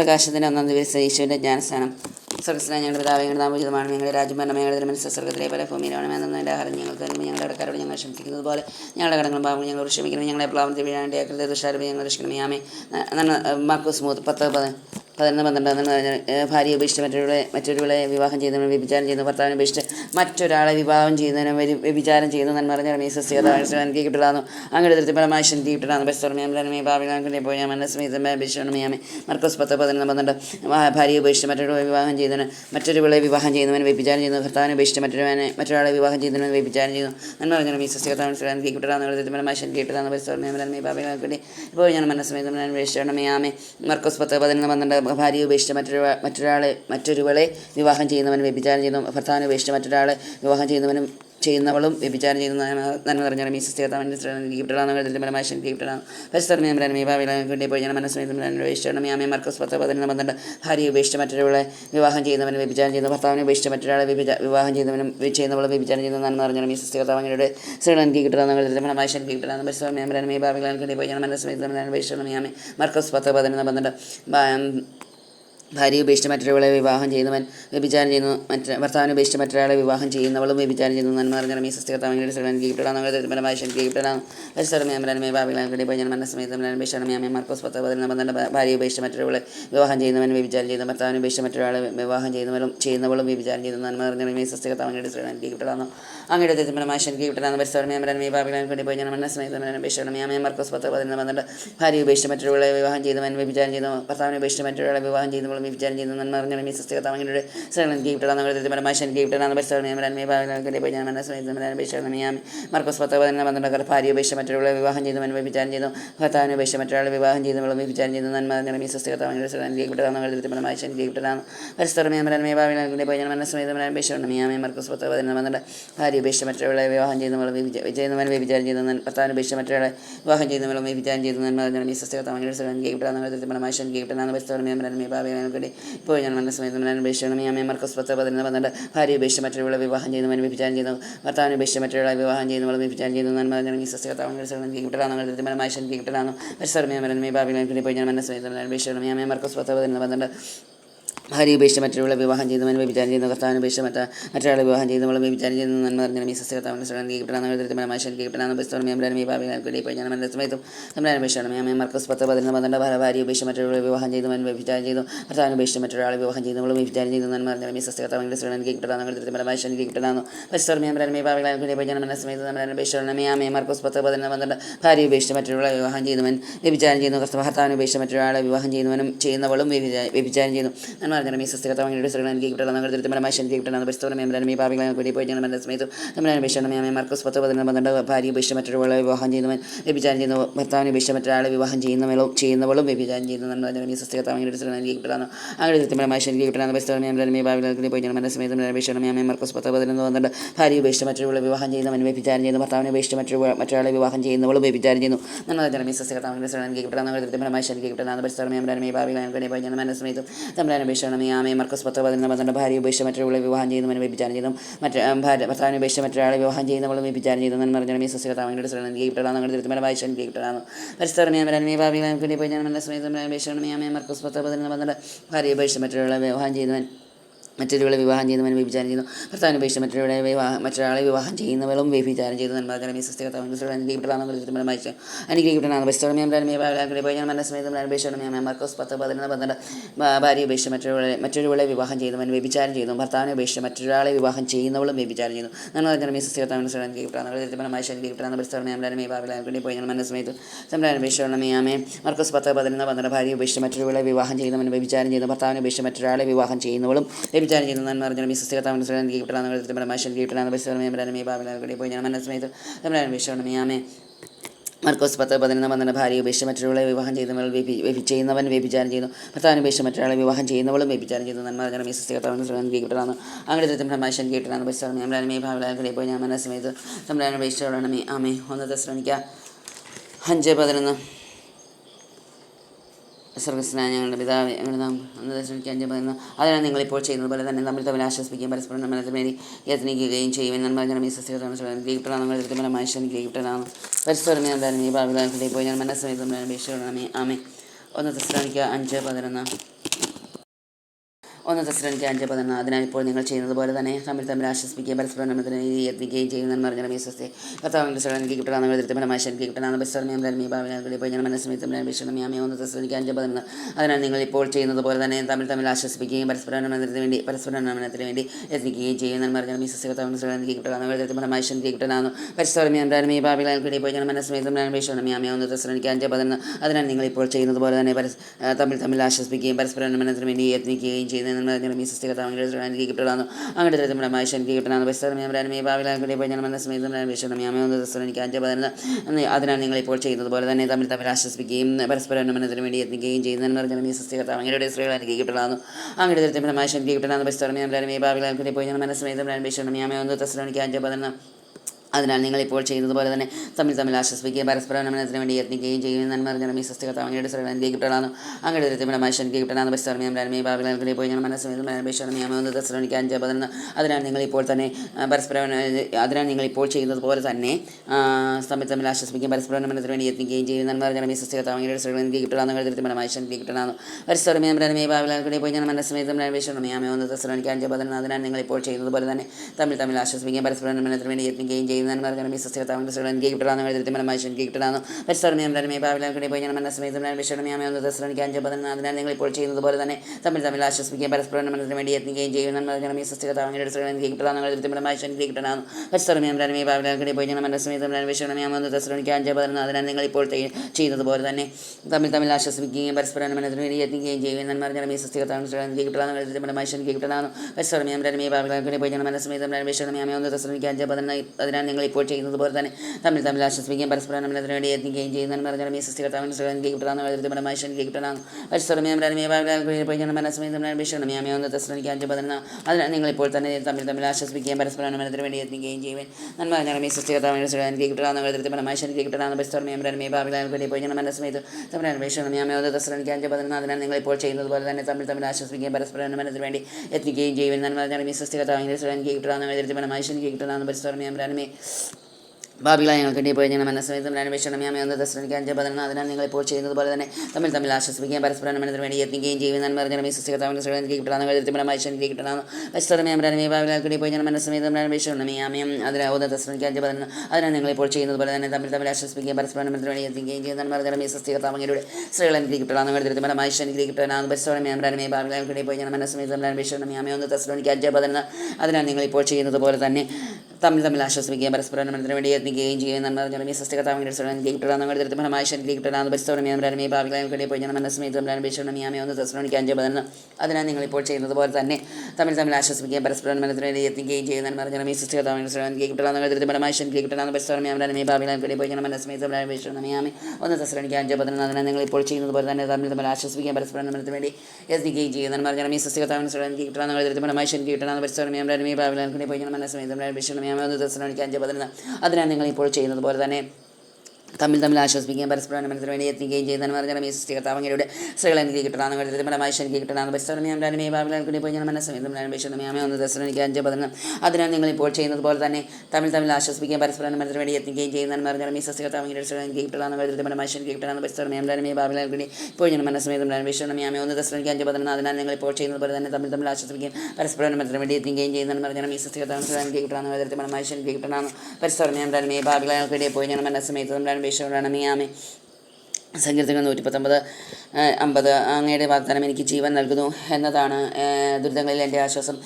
പ്രകാശത്തിന്റെ ഒന്നാം ദിവസം ഈശോയുടെ ജ്ഞാനസ്ഥാനം സ്വർഗസ്നായ ഞങ്ങളുടെ പിതാവ് ഞങ്ങളുടെ നാമോചിതമാണ് ഞങ്ങളുടെ രാജ്യം ഭരണം ഞങ്ങളുടെ മനസ്സ് സ്വർഗത്തിലെ പല ഭൂമിയിലാണ് എന്നതിന്റെ ആഹാരം ഞങ്ങൾക്ക് നൽകുമ്പോൾ ഞങ്ങളുടെ കടക്കാരോട് ഞങ്ങൾ ക്ഷമിക്കുന്നത് പോലെ ഞങ്ങളുടെ കടങ്ങളും പാവങ്ങളും ഞങ്ങൾ ക്ഷമിക്കണം. ഞങ്ങളെ പ്ലാവത്തിൽ വീഴാണ്ട് അകൃത ദുഷാരൂപം ഞങ്ങൾ രക്ഷിക്കണമേ ആമേ മാർക്കോസ് മൂത്ത് പത്ത് പത് പതിനൊന്ന് പന്ത്രണ്ട് പന്ത്രണ്ട് പറഞ്ഞാൽ ഭാര്യയെ ഉപേക്ഷിച്ച് മറ്റൊരുവളെ മറ്റൊരുവളെ വിവാഹം ചെയ്യുന്നവനും വ്യഭിചാരം ചെയ്യുന്നു ഭർത്താവിനെ ഉപേക്ഷിച്ച് മറ്റൊരാളെ വിവാഹം ചെയ്യുന്നതിനും വ്യഭിചാരം ചെയ്യുന്നു നന്മ പറഞ്ഞ മീസസ്യത എനിക്ക് കിട്ടലാന്നു അങ്ങനെ തരത്തിൽ പരമായി ശക്തി കിട്ടലാന്ന് ബെസ്റ്റോർമേ ഭാവികളെ പോയി ഞാൻ മനസ്സമേതമേ അഭിഷേകമേ മർക്കോസ് പത്ത് പതിനൊന്ന് പന്ത്രണ്ട് ഭാര്യയെ ഉപേക്ഷിച്ച് മറ്റൊരു വിവാഹം ചെയ്യുന്നതിന് മറ്റൊരുവളെ വിവാഹം ചെയ്യുന്നവൻ വ്യഭിചാരം ചെയ്യുന്നു ഭർത്താവിനെ ഉപേക്ഷിച്ച് മറ്റൊരുവനെ മറ്റൊരാളെ വിവാഹം ചെയ്യുന്നവൻ വ്യഭിചാരം ചെയ്യുന്നു നന്മ പറഞ്ഞ മീസസ്യത എനിക്ക് കിട്ടലാന്ന് തരത്തിൽ പരമായി ശക്തി കിട്ടലാന്ന് ബെസ്റ്റോർമേ ഭാവികളെ പോയി ഞാൻ മനസ്സമേതം അന്വേഷിച്ചോണമേ ആമേ മർക്കോസ് പത്ത് പതിനൊന്ന് പന്ത്രണ്ട് ഭാര്യയെ ഉപേക്ഷിച്ച് മറ്റൊരു മറ്റൊരാളെ മറ്റൊരുവളെ വിവാഹം ചെയ്യുന്നവനും വ്യഭിചാരം ചെയ്യുന്നു ഭർത്താവിനെ ഉപേക്ഷിച്ച് മറ്റൊരാളെ വിവാഹം ചെയ്യുന്നവനും ചെയ്യുന്നവളും വ്യഭിചാരം ചെയ്യുന്നതാണ് നന്മ നിറഞ്ഞ മീസ് ചേർത്താൻ ശക്തിപ്പെടാണ് പരിസ്ഥലം ഞാൻ മീ ഭാവിയിലെ വേണ്ടി പോയി ഞാൻ മനസ്സിലായി അന്വേഷിച്ചാണ് മീ മർക്കസ് പത്ത് പതിനൊന്ന് പന്ത്രണ്ട് ഭാര്യയെ ഉപേക്ഷിച്ച് മറ്റൊരാളെ വിവാഹം ചെയ്യുന്നവന് വ്യഭിചാരം ചെയ്യുന്ന ഭർത്താവിനെ ഉപേക്ഷിച്ച് മറ്റൊരാളെ വിവാഹം ചെയ്യുന്നവനും ചെയ്യുന്നവളും വ്യഭിചാരം ചെയ്യുന്ന നന്മ നിറഞ്ഞ മീസസ് ശ്രീകൾ എനിക്ക് കിട്ടുന്ന മനമായി ശക്തി കിട്ടുന്ന പരിസ്ഥലം ഞാൻ മീ ഭാവിയിലെ വേണ്ടി പോയി ഞാൻ മനസ്സിലായി അന്വേഷിച്ചാണ് മീ മർക്കസ് പത്ത് പതിനൊന്ന് പന്ത്രണ്ട് ഭാര്യയെ ഉപേക്ഷിച്ച് മറ്റൊരാളെ വിവാഹം ചെയ്യുന്നവൻ വ്യഭിചാരം ചെയ്യുന്നു മറ്റ ഭർത്താവിനെ ഉപേക്ഷിച്ച് മറ്റൊരാളെ വിവാഹം ചെയ്യുന്നവളും വ്യഭിചാരം ചെയ്യുന്നു. നന്മ രമേ മീ സസ്യകർത്താവിന്റെ ശ്രമം കീപ്പിട്ടാണ് പരമായ ശക്തി കീപ്പിട്ടാണ് പരിസരമേ ഭാവികളെ പോയി ഞാൻ മനസ്സമേതം അപേക്ഷണമേ മാർക്കോസ് പത്ത് പതിനൊന്ന് പന്ത്രണ്ട് ഭാര്യയെ ഉപേക്ഷിച്ച് മറ്റൊരാളെ വിവാഹം ചെയ്യുന്നവൻ വ്യഭിചാരം ചെയ്യുന്നു. ഭർത്താവിനെ ഉപേക്ഷിച്ച് മറ്റൊരാളെ വിവാഹം ചെയ്യുന്നവരും ചെയ്യുന്നവളും വ്യഭിചാരം ചെയ്യുന്നു. നന്മ രമേ മീ സസ്യകർത്താവിന്റെ ശ്രമം കീപ്പിട്ടാണ് അങ്ങയുടെ തെറ്റുപരമായ ശക്തി കിട്ടുന്ന ഭാവികളെ വേണ്ടി പോയി ഞാൻ മാർക്കോസ് പത്ത് പതിനൊന്ന് പന്ത്രണ്ട്. ഭാര്യ ഉപേക്ഷിച്ച് മറ്റൊരാളെ വിവാഹം ചെയ്യുന്നവൻ വ്യഭിചാരം ചെയ്തു ഭർത്താവിനെ ഉപേക്ഷിച്ച് മറ്റൊരാളെ വിവാഹം ചെയ്യുന്നവളും വ്യഭിചാരം ചെയ്യുന്നു നന്മ മീ സസ്യകർത്താവിന്റെ ശ്രമം കീപ്പിട്ടാണ് അങ്ങയുടെ തെറ്റുപരമായ ശക്തി കീപ്പിട്ടാണ് പരിസരമേ പാപികളെ പോയി ഞാൻ മർക്കോസ് പത്ത് പതിനൊന്ന് പന്ത്രണ്ട് ഭാര്യ ഉപേക്ഷിച്ച് മറ്റൊരാളെ വിവാഹം ചെയ്തവൻ വ്യഭിചാരം ചെയ്തു ഭർത്താവിനെ ഉപേക്ഷിച്ച് മറ്റൊരാളെ വിവാഹം ചെയ്തവളും വ്യഭിചാരം ചെയ്തു നന്മ മീ അങ്ങയുടെ തെറ്റുപരമായ ശക്തി കീപ്പിട്ടാണ് പരിസരമേ പാപികളെ പോയി ഞാൻ മർക്കോസ് പത്ത് പതിനൊന്ന് പന്ത്രണ്ട് ഭാര്യ ഉപേക്ഷിച്ച് മറ്റൊരാളെ വിവാഹം ചെയ്യുന്നവളെ ചെയ്യുന്നവൻ വ്യഭിചാരം ചെയ്യുന്ന ഭർത്താവിനെ ഉപേക്ഷിച്ച് മറ്റൊരാളെ വിവാഹം ചെയ്യുന്നവളും വ്യഭിചാരം ചെയ്യുന്ന നന്മ പറഞ്ഞ മീ സസ്യകർത്താവിന്റെ ശ്രമം കീപ്പിട്ടാണ് അങ്ങയുടെ തെറ്റുപരമായ ശക്തി കീപ്പിട്ടാണ് പരിസരമേ മേ ഭാവികളെ ഇപ്പോൾ ഞാൻ മനസ്സമേതം ഉപേക്ഷിക്കണം ആമേ മർക്കസ് പത്ത് പതിനൊന്ന് പന്ത്രണ്ട് ഭാര്യ ഉപേക്ഷിച്ച് മറ്റൊരാളെ വിവാഹം ചെയ്യുന്നവൻ വ്യഭിചാരം ചെയ്യുന്നു ഭർത്താവിനെ ഉപേക്ഷിച്ച് മറ്റൊരാളെ വിവാഹം ചെയ്യുന്നവളും വ്യഭിചാരം ചെയ്യുന്നു നന്മ പറഞ്ഞ മീ സസ്യകർത്താവിന്റെ കിട്ടലാണ് തീരുമാനമായ ശക്തി കിട്ടലാണ് പരിസരമേ മേ ഭാവികളെ പോയി ഞാൻ മനസ്സമേതം ഉപേക്ഷിക്കണം ആമേ മർക്കസ് പത്ത് പതിനൊന്ന് പന്ത്രണ്ട് ഭാര്യ ഉപേക്ഷിച്ച് മറ്റൊരാളെ വിവാഹം ചെയ്യുന്നവൻ വ്യഭിചാരം ചെയ്യുന്ന കർത്താവിന് ഉപേക്ഷിച്ച് മറ്റ മറ്റൊരാളെ വിവാഹം ചെയ്യുന്നവൾ വ്യഭിചാരം ചെയ്യുന്ന നന്മ പറഞ്ഞാൽ മീ സസ്യകർത്താവിന്റെ ശ്രദ്ധ കിട്ടണമെന്ന് എഴുതിരുത്തമായ ശക്തി കിട്ടണമെന്ന് പുസ്തകം മേമ്പരാൻ മീ ഭാവികൾക്കിടയിൽ പോയി. ഞാൻ എന്റെ സമയത്തും തമ്മിലാണ് അപേക്ഷയാണ് മേ മർക്കസ് പത്ത് പതിനൊന്ന് പന്ത്രണ്ട് ഭാര്യ ഉപേക്ഷിച്ച് മറ്റൊരാളെ വിവാഹം ചെയ്യുന്നവൻ വ്യഭിചാരം ചെയ്തു കർത്താവിന് ഉപേക്ഷിച്ച് മറ്റൊരാളെ വിവാഹം ചെയ്യുന്നവൾ വ്യഭിചാരം ചെയ്യുന്ന നന്മ പറഞ്ഞാൽ മീ സസ്യകർത്താവിന്റെ ശ്രദ്ധ എനിക്ക് കിട്ടണമെന്ന് എഴുതിരുത്തമായ മനുഷ്യൻ കിട്ടണമെന്ന് പുസ്തകം മേമ്പരാൻ മീ ഭാവികൾക്കിടയിൽ പോയി. ഞാൻ എന്റെ സമയത്ത് തമ്മിലാണ് അപേക്ഷയാണ് മേ മർക്കസ് പത്ത് പതിനൊന്ന് പന്ത്രണ്ട് ഭാര്യ ഉപേക്ഷിച്ച് മറ്റൊരാളെ വിവാഹം ചെയ്യുന്നവൻ വ്യഭിചാരം ചെയ്യുന്നു. കർത്താവിന് ഉപേക്ഷിച്ച് മറ്റൊരാളെ വിവാഹം ചെയ്യുന്നവനും ചെയ്യുന്നവളും വ്യഭിചാരം ചെയ്യുന്നു. നന്മ പറഞ്ഞ മീ സസ്യകർത്താവിന്റെ അങ്ങയുടെ ശ്രദ്ധ എനിക്ക് കിട്ടണം. നഗര തിരുത്തമരമായ ശക്തി കിട്ടണം. പരിസ്ഥിതി മീ കൂടി പോയി ഞങ്ങൾ മനസ്സ് സമയത്ത് നമ്മളെ അപേക്ഷണം മേ മർക്കസ് പത്ത് പതിനൊന്ന് പന്ത്രണ്ട് ഭാര്യ മറ്റൊരാളെ വിവാഹം ചെയ്യുന്നവൻ വ്യഭിചാരം ചെയ്യുന്നു ഭർത്താവിനെ ഉപേക്ഷിച്ച് മറ്റൊരാളെ വിവാഹം ചെയ്യുന്നവളും ചെയ്യുന്നവളും വ്യഭിചാരം ചെയ്യുന്നു നമ്മൾ മീ സസ്യകർത്താവ് അങ്ങയുടെ ശ്രദ്ധ എനിക്ക് കിട്ടണം. അങ്ങയുടെ തിരുത്തമരമായ ശക്തി കിട്ടണം. പരിസ്ഥിതി മീ കൂടി പോയി ഞങ്ങൾ മനസ്സ് സമയത്ത് തമ്മിലാണ് അപേക്ഷണം മേ മർക്കസ് പത്ത് പതിനൊന്ന് പന്ത്രണ്ട് ഭാര്യ ഉപേക്ഷിച്ച് മറ്റൊരാളെ വിവാഹം ചെയ്യുന്നവൻ വ്യഭിചാരം ചെയ്യുന്നു ഭർത്താവിനെ ഉപേക്ഷിച്ച് മറ്റൊരു മറ്റൊരാളെ വിവാഹം ചെയ്യുന്നവളും വ്യഭിചാരം ചെയ്യുന്നു. നമ്മൾ മീ സസ്യകർത്താവ് അങ്ങയുടെ ശ്രദ്ധ എനിക്ക് കിട്ടണം. കിട്ടണം. കൂടി പോയി ഞങ്ങൾ മനസ്സ് മേ ആമേ മർക്കസ് പത്ത് പതിനൊന്ന് പന്ത്രണ്ട് ഭാര്യ ഉപേക്ഷിച്ച് മറ്റൊരാളെ വിവാഹം ചെയ്യുന്നവനെ വ്യഭിചാരം ചെയ്തു മറ്റ് ഭാര്യ ഭർത്താവിനെ ഉപേക്ഷിച്ച് മറ്റൊരാളെ വിവാഹം ചെയ്യുന്നവളും വ്യഭിചാരം ചെയ്തു. എന്ന് പറഞ്ഞാൽ മീ സസ്യകർത്താവിന്റെ ശ്രദ്ധ എനിക്ക് കിട്ടണം അങ്ങനെ തിരുത്തമല വായിച്ചു എനിക്ക് കിട്ടണം പരിസ്ഥിതി ഈ ഭാവികളെ കൂടി പോയി. ഞാൻ നല്ല സമയത്ത് അപേക്ഷണം ഈ ആമേ മർക്കസ് പത്ത് പതിനൊന്ന് പന്ത്രണ്ട് ഭാര്യ ഉപേക്ഷിച്ച് മറ്റൊരാളെ വിവാഹം ചെയ്യുന്നവൻ മറ്റൊരുവളെ വിവാഹം ചെയ്യുന്നവനും വ്യഭിചാരം ചെയ്യുന്നു ഭർത്താവിനെ ഉപേക്ഷിച്ച് മറ്റൊരുവിടെ വിവാഹം മറ്റൊരാളെ വിവാഹം ചെയ്യുന്നവളും വ്യഭിചാരം ചെയ്തു നന്മാകരമേ അനുഗ്രഹിക്കപ്പെടാന്ന് മരിച്ചു അപേക്ഷണം ഞാൻ മാർക്കോസ് പത്ത് പതിനൊന്ന് പന്ത്രണ്ട് ഭാര്യ ഉപേക്ഷിച്ച് മറ്റൊരുവളെ വിവാഹം ചെയ്യുന്നവൻ വ്യഭിചാരം ചെയ്യുന്നു ഭർത്താവിനെ ഉപേക്ഷിച്ച് മറ്റൊരാളെ വിവാഹം ചെയ്യുന്നവളും വ്യഭിചാരം ചെയ്യുന്നു നന്മ ഈ സസ്യകർത്താവിന്റെ അനുഗ്രഹിക്കപ്പെടാന്ന് തീരുമാനമായി അനുഗ്രഹിക്കപ്പെടാന്ന് പരിസ്ഥിതി ഞാൻ മർക്കോസ് പത്ത് പതിനൊന്ന് പന്ത്രണ്ട് ഭാര്യ ഉപേക്ഷിച്ച് മറ്റൊരുവളെ വിവാഹം ചെയ്യുന്നവൻ വ്യഭിചാരം ചെയ്യുന്നു ഭർത്താവിനെ ഉപേക്ഷിച്ച് മറ്റൊരാളെ വിവാഹം ചെയ്യുന്നവളും വ്യഭിചാരം ചെയ്യുന്നു നന്മ പറഞ്ഞ മീ സസ്യകർത്താവിന്റെ ശ്രദ്ധ എനിക്ക് കിട്ടണമെന്ന് എഴുതിരുത്തമായ മാഷൻ കിട്ടണമെന്ന് പരിസ്ഥിതി മേമ്പരാൻ മേ ഭാവിയിൽ പോയി. ഞാൻ മനസ്സമേത് തമ്മിലാണ് അപേക്ഷണം ആമേ മർക്കോസ് പത്ത് പതിനൊന്ന് പന്ത്രണ്ട് ഭാര്യ ഉപേക്ഷിച്ച് മറ്റൊരാളെ വിവാഹം ചെയ്യുന്നവൾ വ്യഭി ചെയ്യുന്നവൻ വ്യഭിചാരം ചെയ്യുന്നു ഭർത്താവിന് ഉപേക്ഷിച്ച് മറ്റൊരാളെ വിവാഹം ചെയ്യുന്നവളും വ്യഭിചാരം ചെയ്യുന്നു നന്മ എനിക്ക് കിട്ടണമെന്ന് അങ്ങനെ പ്രമാശൻ കിട്ടണമെന്ന് പരിസ്ഥിതി മേമ്പരാൻ മേ ഭാവിയിൽ പോയി. ഞാൻ മനസ്സമേത് തമ്മിലാണ് ഉപേക്ഷിച്ചോളണമേ ആമേ ഒന്നത്തെ ശ്രമിക്കുക അഞ്ച് പതിനൊന്ന്. സർവസ്നായ ഞങ്ങളുടെ പിതാവ് ഞങ്ങളുടെ നാം അന്ന് ദർശനിക്കാൻ പറയുന്നു. അതിനാണ് നിങ്ങളിപ്പോൾ ചെയ്യുന്നത് പോലെ തന്നെ നമ്മൾ തമ്മിൽ ആശ്വസിപ്പിക്കുകയും പരസ്പരം നമ്മളെ മേരി യത്നിക്കുകയും ചെയ്യുമെന്ന് നന്മ ഞാൻ ഈ സസ്യകരണം ഗ്രഹിക്കപ്പെടാൻ നമ്മൾ എടുത്തുമ്പോൾ മനുഷ്യൻ ഗ്രഹിക്കപ്പെടാണ് പരസ്പരം എന്തായാലും ഈ ഭാവിതാക്കളിൽ പോയി. ഞാൻ മനസ്സമേതം അപേക്ഷിക്കണമേ ആമേ ഒന്ന് ശ്രമിക്കുക അഞ്ച് പതിനൊന്ന്. ഒന്ന് തസ്രനിക്ക് അഞ്ച് പതിനൊന്ന്. അതിനാൽ ഇപ്പോൾ നിങ്ങൾ ചെയ്യുന്നത് പോലെ തന്നെ തമ്മിൽ തമ്മിൽ ആശ്വസിപ്പിക്കുകയും പരസ്പരം നമ്മത്തിന് യത്നിക്കുകയും ചെയ്യുന്നതെന്ന് പറഞ്ഞ മീസത്തെ കർത്താവിന്റെ സ്ഥലം എനിക്ക് കിട്ടണമെന്ന് എഴുതിരത്തമനമായ എനിക്ക് കിട്ടണമെന്ന് ബസ്സർമയം ധർമ്മി ഭാവിനെ പോയി ഞാൻ മനസ്സമയത്തും വിഷണം യാമി ഒന്ന് തസ്രനിക്ക് അഞ്ച് പതിനൊന്ന്. അതിനാൽ നിങ്ങൾ ഇപ്പോൾ ചെയ്യുന്നത് പോലെ തന്നെ തമ്മിൽ തമ്മിൽ ആശ്വസിപ്പിക്കുകയും പരസ്പരം നമനത്തിന് വേണ്ടി പരസ്പരം നമനത്തിന് വേണ്ടി യത്നിക്കുകയും ചെയ്യുന്നതെന്ന് പറഞ്ഞ മീസസ് കർത്താവിന്റെ എനിക്ക് കിട്ടണമെന്ന് എഴുതിരത്തമനമായ എനിക്ക് കിട്ടണമെന്ന് പരസ്പരമയം ധർമ്മി ഭാവിനെ പോയി ഞാൻ മനസ്സമയത്തും വിഷണം യാമി ഒന്ന് തസ്രനിക്ക് അഞ്ച് പതിനൊന്ന്. അതിനാൽ നിങ്ങൾ ഇപ്പോൾ ചെയ്യുന്നത് പോലെ തന്നെ തമ്മിൽ തമ്മിൽ ആശ്വസിപ്പിക്കുകയും പരസ്പരം നമനത്തിന് വേണ്ടി യത്നിക്കുകയും ചെയ്യുന്നതെന്ന് പറഞ്ഞ മീസത്തെ കർത്താവിന്റെ സ്ഥലം എനിക്ക് കിട്ടണമെന്ന് അങ്ങോട്ട് തരത്തിലുള്ള എനിക്ക് കിട്ടണമെന്ന് പരസ്പരം ഞാൻ ഭാവിലാക്കി പോയി ഞാൻ ഞാൻ തെസ്സലോനിക്ക് അഞ്ച് പതിനൊന്ന് അതിനാൽ നിങ്ങൾ ഇപ്പോൾ ചെയ്യുന്നത് പോലെ തന്നെ തമ്മിൽ തമ്മിൽ ആശ്വസിപ്പിക്കുകയും പരസ്പര ഉന്നമനത്തിന് വേണ്ടി യത്നിക്കുകയും ചെയ്യുന്നതെന്ന് പറഞ്ഞാൽ ഈ സസ്യകർത്താവ് അങ്ങയുടെ സ്ത്രീകൾ എനിക്ക് കിട്ടണമെന്ന് അങ്ങയുടെ തരത്തിൽ മാശം എനിക്ക് കിട്ടണമെന്ന് പരസ്പരം ഞാൻ ഭാവിലാക്കി പോയി ഞാൻ ഞാൻ യാമി ഒന്ന് തെസ്സലോനിക്ക് അഞ്ച് പതിനൊന്ന് അതിനാൽ നിങ്ങൾ ഇപ്പോൾ ചെയ്യുന്നത് പോലെ തന്നെ തമ്മിൽ തമ്മിൽ ആശ്വസിപ്പിക്കുകയും പരസ്പര ഉന്നമനത്തിന് വേണ്ടി യത്നിക്കുകയും ചെയ്യുകയും നന്മ അറിഞ്ഞ ഈ സസ്യകർത്താവ് അങ്ങയുടെ സ്ത്രീകൾ എനിക്ക് കിട്ടണമെന്ന് അങ്ങയുടെ തരത്തിൽ മനുഷ്യൻ എനിക്ക് കിട്ടണമെന്ന് പരസ്പരം ഞാൻ രാമേ ഭാവിലാക്കി പോയി ഞാൻ വിഷണം യാമി അഞ്ച് പതിനൊന്ന്. അതിനാൽ നിങ്ങൾ ഇപ്പോൾ തന്നെ പരസ്പരം അതിനാൽ നിങ്ങൾ ഇപ്പോൾ ചെയ്യുന്നത് പോലെ തന്നെ തമ്മിൽ തമ്മിൽ ആശ്വസിപ്പിക്കുകയും പരസ്പര ഉന്നമനത്തിന് വേണ്ടി യത്നിക്കുകയും ചെയ്യും നന്മ അറിഞ്ഞ ഈ സസ്യകർത്താവ് അങ്ങയുടെ സ്ത്രീകൾ എനിക്ക് കിട്ടണമെന്ന് അങ്ങനെ തരത്തിൽ മനുഷ്യൻ എനിക്ക് കിട്ടണമെന്ന് പരസ്പരം ഞാൻ രാമേ ഭാവിലാക്കി പോയി വിഷണം യാമി ഒന്ന് തെസ്സലോനിക്ക് അഞ്ച് പതിനൊന്ന്. അതിനാൽ നിങ്ങൾ ഇപ്പോൾ ചെയ്യുന്നത് പോലെ തന്നെ തമ്മിൽ തമ്മിൽ ആശ്വസിപ്പിക്കുകയും പരസ്പര ഉന്നമനത്തിന് വേണ്ടി യത്നിക്കുകയും ചെയ്യും നന്മ അറിഞ്ഞ ഈ സസ്യകർത്താവിന്റെ സ്ത്രീകൾ എനിക്ക് കിട്ടണമെന്ന് മാശം എനിക്ക് കിട്ടണമെന്ന് ഞാൻ രാമേ ഭാവിലാക്കി പോയി. ഞാൻ മനസ്സമയത്തും ഞാൻ വിഷണം ഒന്ന് തെസ്സലോനിക്ക് അഞ്ച് നിങ്ങൾ ഇപ്പോൾ ചെയ്യുന്നത് പോലെ തന്നെ തമ്മിൽ തമ്മിൽ ആശ്വസിപ്പിക്കുകയും പരസ്പരം ഉന്നമനത്തിന് വേണ്ടി യത്നിക്കുകയും ചെയ്യും നന്മ അറിഞ്ഞ ഈ സസ്യകർത്താവ് അങ്ങയുടെ സ്ത്രീകൾ എനിക്ക് കിട്ടണമെന്ന് മാശം എനിക്ക് കിട്ടണമെന്ന് ഞാൻ രാമേ ഭാവിലാക്കി പോയി. ഞാൻ മനസ്സമയത്തും ഞാൻ വിഷണം ഒന്ന് പതിനൊന്ന്. അതിനാൽ നിങ്ങൾ ഇപ്പോൾ ചെയ്യുന്നത് പോലെ തന്നെ തമ്മിൽ തമ്മിൽ ആശ്വസിപ്പിക്കുകയും പരസ്പര ഉന്നമനത്തിന് വേണ്ടി യത്നിക്കുകയും ചെയ്യും നന്മ അറിഞ്ഞ ഈ സസ്യകർത്താവിന്റെ സ്ത്രീകൾ എനിക്ക് കിട്ടണമെന്ന് മാശം എനിക്ക് കിട്ടണമെന്ന് ഞാൻ രാമേ ഭാവിലാക്കി പോയി. ഞാൻ മനസ്സമയത്തും ഞാൻ വിഷണം യാമി ഒന്ന് തെസ്സലോനിക്ക് അഞ്ച് പതിനൊന്ന്. അതിനാൽ നിങ്ങൾ ഇപ്പോൾ ചെയ്യുന്നത് പോലെ തന്നെ തമ്മിൽ തമ്മിൽ ആശ്വസിപ്പിക്കുകയും പരസ്പര ഉന്നമനത്തിന് വേണ്ടി യത്നിക്കുകയും ചെയ്യുന്നതെന്ന് പറഞ്ഞാൽ മീ സ്ത്രീകൾ എനിക്ക് കിട്ടണമെന്ന് അങ്ങയുടെ ശനി കിട്ടണമെന്ന് അതിനാൽ നിങ്ങൾ ഇപ്പോൾ തന്നെ തമ്മിൽ തമ്മിൽ ആശ്വസിപ്പിക്കുകയും പരസ്പരം ഉന്നമനത്തിന് വേണ്ടി യത്നിക്കുകയും ചെയ്യുവാൻ. നന്മ ഈ സസ്യകർത്താവിന്റെ സ്ത്രീകൾ എനിക്ക് കിട്ടണമെന്ന് മാശം എനിക്ക് കിട്ടണമെന്ന് മനസ്സമയത്ത് തമ്മിൽ അന്വേഷണം ഒന്ന് അഞ്ച് പതിനൊന്ന്. അതിനാൽ നിങ്ങൾ ഇപ്പോൾ ചെയ്യുന്നത് പോലെ തന്നെ തമ്മിൽ തമ്മിൽ ആശ്വസിപ്പിക്കുകയും പരസ്പരം ഉന്നമനത്തിന് വേണ്ടി എത്തിക്കുകയും ചെയ്യുവാൻ. നന്മ ഞാൻ മീ സ്ത്രീകൾ എനിക്ക് കിട്ടണമെന്ന് മാശം എനിക്ക് കിട്ടണമെന്ന് രാമേ ഭാവികളായി വേണ്ടി പോയി ഞങ്ങൾ മനസ്സമയത്തും അന്വേഷണം യാമി ഒന്ന് അഞ്ച് പതിനൊന്ന് അതിനാൽ നിങ്ങൾ ഇപ്പോൾ ചെയ്യുന്നത് പോലെ തന്നെ തമ്മിൽ തമ്മിൽ ആശ്വസിപ്പിക്കുകയും പരസ്പരം അനുമനത്തിന് വേണ്ടി യത്നിക്കുകയും ചെയ്യും നന്മ പറഞ്ഞ ഈ സസ്യകർത്താവിന്റെ കരുത്തിപ്പലമായി എനിക്ക് കിട്ടണമെന്ന് പരസ്പരം ഞാൻ പറയാൻ ഭാവികളായി വേണ്ടി പോയി ഞാൻ മനസ്സമയത്തും അന്വേഷണം യാമയം അതിൽ ഒന്ന് ദർശനിക്കാൻ അഞ്ച് പതിനൊന്ന് അതിനാൽ നിങ്ങൾ ഇപ്പോൾ ചെയ്യുന്നത് പോലെ തന്നെ തമ്മിൽ തമ്മിൽ ആശ്വസിപ്പിക്കുകയും പരസ്പരം അനുമനത്തിന് വേണ്ടി യത്നിക്കുകയും ചെയ്യും നന്മ പറഞ്ഞ ഈ സസ്യകർത്താവങ്ങളുടെ സ്ത്രീകൾ എനിക്ക് കിട്ടണം കരുത്തിപ്പലമായി എനിക്ക് കിട്ടണം പറയാൻ ഭാവികളായി വേണ്ടി പോയി ഞാൻ മനസ്സമയത്തും അന്വേഷണം യാമയം ഒന്ന് ദർശനിക്കാൻ അഞ്ച് പതിനൊന്ന് അതിനാൽ നിങ്ങൾ ഇപ്പോൾ ചെയ്യുന്നത് പോലെ തന്നെ തമ്മിൽ തമ്മിൽ ആശ്വസിപ്പിക്കുകയും പരസ്പരം അനുമനത്തിന് വേണ്ടി യത്നിക്കുകയും ചെയ്യുന്ന നന്മ നിറഞ്ഞ സസ്യകർത്താവിന്റെ എനിക്ക് കിട്ടണമെന്ന് നമ്മുടെ തരത്തിൽ ഫലമായി എനിക്ക് കിട്ടണമെന്ന് പരിസ്ഥിതി രമേ ഭാവികളെ കിട്ടിയ പോയി ഞാൻ മനസ്സമയത്തും അന്വേഷണം യാമി ഒന്ന് തെസ്സലോണിക്ക് അഞ്ച് പതിനൊന്ന്. അതിനാൽ നിങ്ങൾ ഇപ്പോൾ ചെയ്യുന്നത് പോലെ തന്നെ തമ്മിൽ തമ്മിൽ ആശ്വസിപ്പിക്കുകയും പരസ്പരം അനുമനത്തിന് വേണ്ടി യത്നിക്കുകയും ചെയ്യുന്ന നന്മ നിറഞ്ഞ സസ്യകർത്താവിന്റെ എനിക്ക് കിട്ടണമെന്ന് നമ്മുടെ തരത്തിൽ ഫലമായി എനിക്ക് കിട്ടണമെന്ന് പരിസ്ഥിതി രമേ ഭാവികളെ കിട്ടിയ പോയി ഞാൻ മനസ്സമയത്തും അന്വേഷണം യാമി ഒന്ന് തെസ്സലോണിക്ക് അഞ്ച് പതിനൊന്ന്. അതിനാൽ നിങ്ങൾ ഇപ്പോൾ ചെയ്യുന്നത് പോലെ തന്നെ തമ്മിൽ തമ്മിൽ ആശ്വസിപ്പിക്കുകയും പരസ്പരം അനുമനത്തിന് വേണ്ടി യത്നിക്കുകയും ചെയ്യുന്ന നന്മ നിറഞ്ഞ സസ്യകർത്താവിന്റെ എനിക്ക് കിട്ടണമെന്ന് നമ്മുടെ തരത്തിൽ ഫലമായി എനിക്ക് കിട്ടണമെന്ന് പരിസ്ഥിതി രമേ ഭാവികളെ കിട്ടിയ പോയി ഞാൻ ഒന്ന് തെസ്സലോണിക്ക് അഞ്ച് പതിനൊന്ന്. അതിനാൽ നിങ്ങൾ ഇപ്പോൾ ചെയ്യുന്നത് പോലെ തന്നെ തമ്മിൽ തമ്മിൽ ആശ്വസിപ്പിക്കുകയും പരസ്പരം മനസ്സിന് വേണ്ടി എത്തിക്കുകയും ചെയ്യുന്നതെന്ന് പറഞ്ഞാൽ ഈ സൃഷ്ടികർത്താവങ്ങളുടെ സ്ത്രീകൾ എനിക്ക് കിട്ടണമെന്ന് കരുതി ഫലമായി എനിക്ക് കിട്ടണമെന്ന് പരസ്പരം ഞാൻ രാമേ ബാബിലാൽ കൂടി പോയി ഞാൻ മനസ്സമേതം യാമേ ഒന്ന് ദർശനം എനിക്ക് അഞ്ച് പതിനൊന്ന്. അതിനാൽ നിങ്ങൾ ഇപ്പോൾ ചെയ്യുന്നത് പോലെ തന്നെ തമ്മിൽ തമ്മിൽ ആശ്വസിപ്പിക്കുകയും പരസ്പരം മനസ്സിന് വേണ്ടി എത്തിക്കുകയും ചെയ്യുന്നതെന്ന് പറഞ്ഞാൽ ഈ സൃഷ്ടികർത്താവങ്ങളുടെ സ്ത്രീകൾ എനിക്ക് കിട്ടണമെന്ന് കരുതി ഫലമായി എനിക്ക് കിട്ടണമെന്ന് പരസ്പരം ഞാൻ രാമേ ബാബിലാൽ കൂടി പോയി ഞാൻ മനസ്സമേതം യാമേ ഒന്ന് ദർശനം എനിക്ക് അഞ്ച് പതിനൊന്ന്. അതിനാൽ നിങ്ങൾ ഇപ്പോൾ ചെയ്യുന്നത് പോലെ തന്നെ തമ്മിൽ തമ്മിൽ ആശ്വസിപ്പിക്കുകയും പരസ്പരം മനസ്സിന് വേണ്ടി എത്തിക്കുകയും ചെയ്യുന്നതെന്ന് പറഞ്ഞാൽ ഈ സൃഷ്ടികർത്താവങ്ങളുടെ എനിക്ക് കിട്ടണമെന്ന് കരുതി ഫലമായി എനിക്ക് കിട്ടണമെന്ന് പരസ്പരം ഞാൻ രാമേ ബാബിലാൽ കൂടി പോയി ഞാൻ മനസ്സമേതം രാമേശ്വരം യാമേ സങ്കീർത്തനം നൂറ്റി പത്തൊമ്പത് അമ്പത് അങ്ങയുടെ വാഗ്ദാനം എനിക്ക് ജീവൻ നൽകുന്നു എന്നതാണ് ദുരിതങ്ങളിൽ എന്റെ ആശ്വാസം.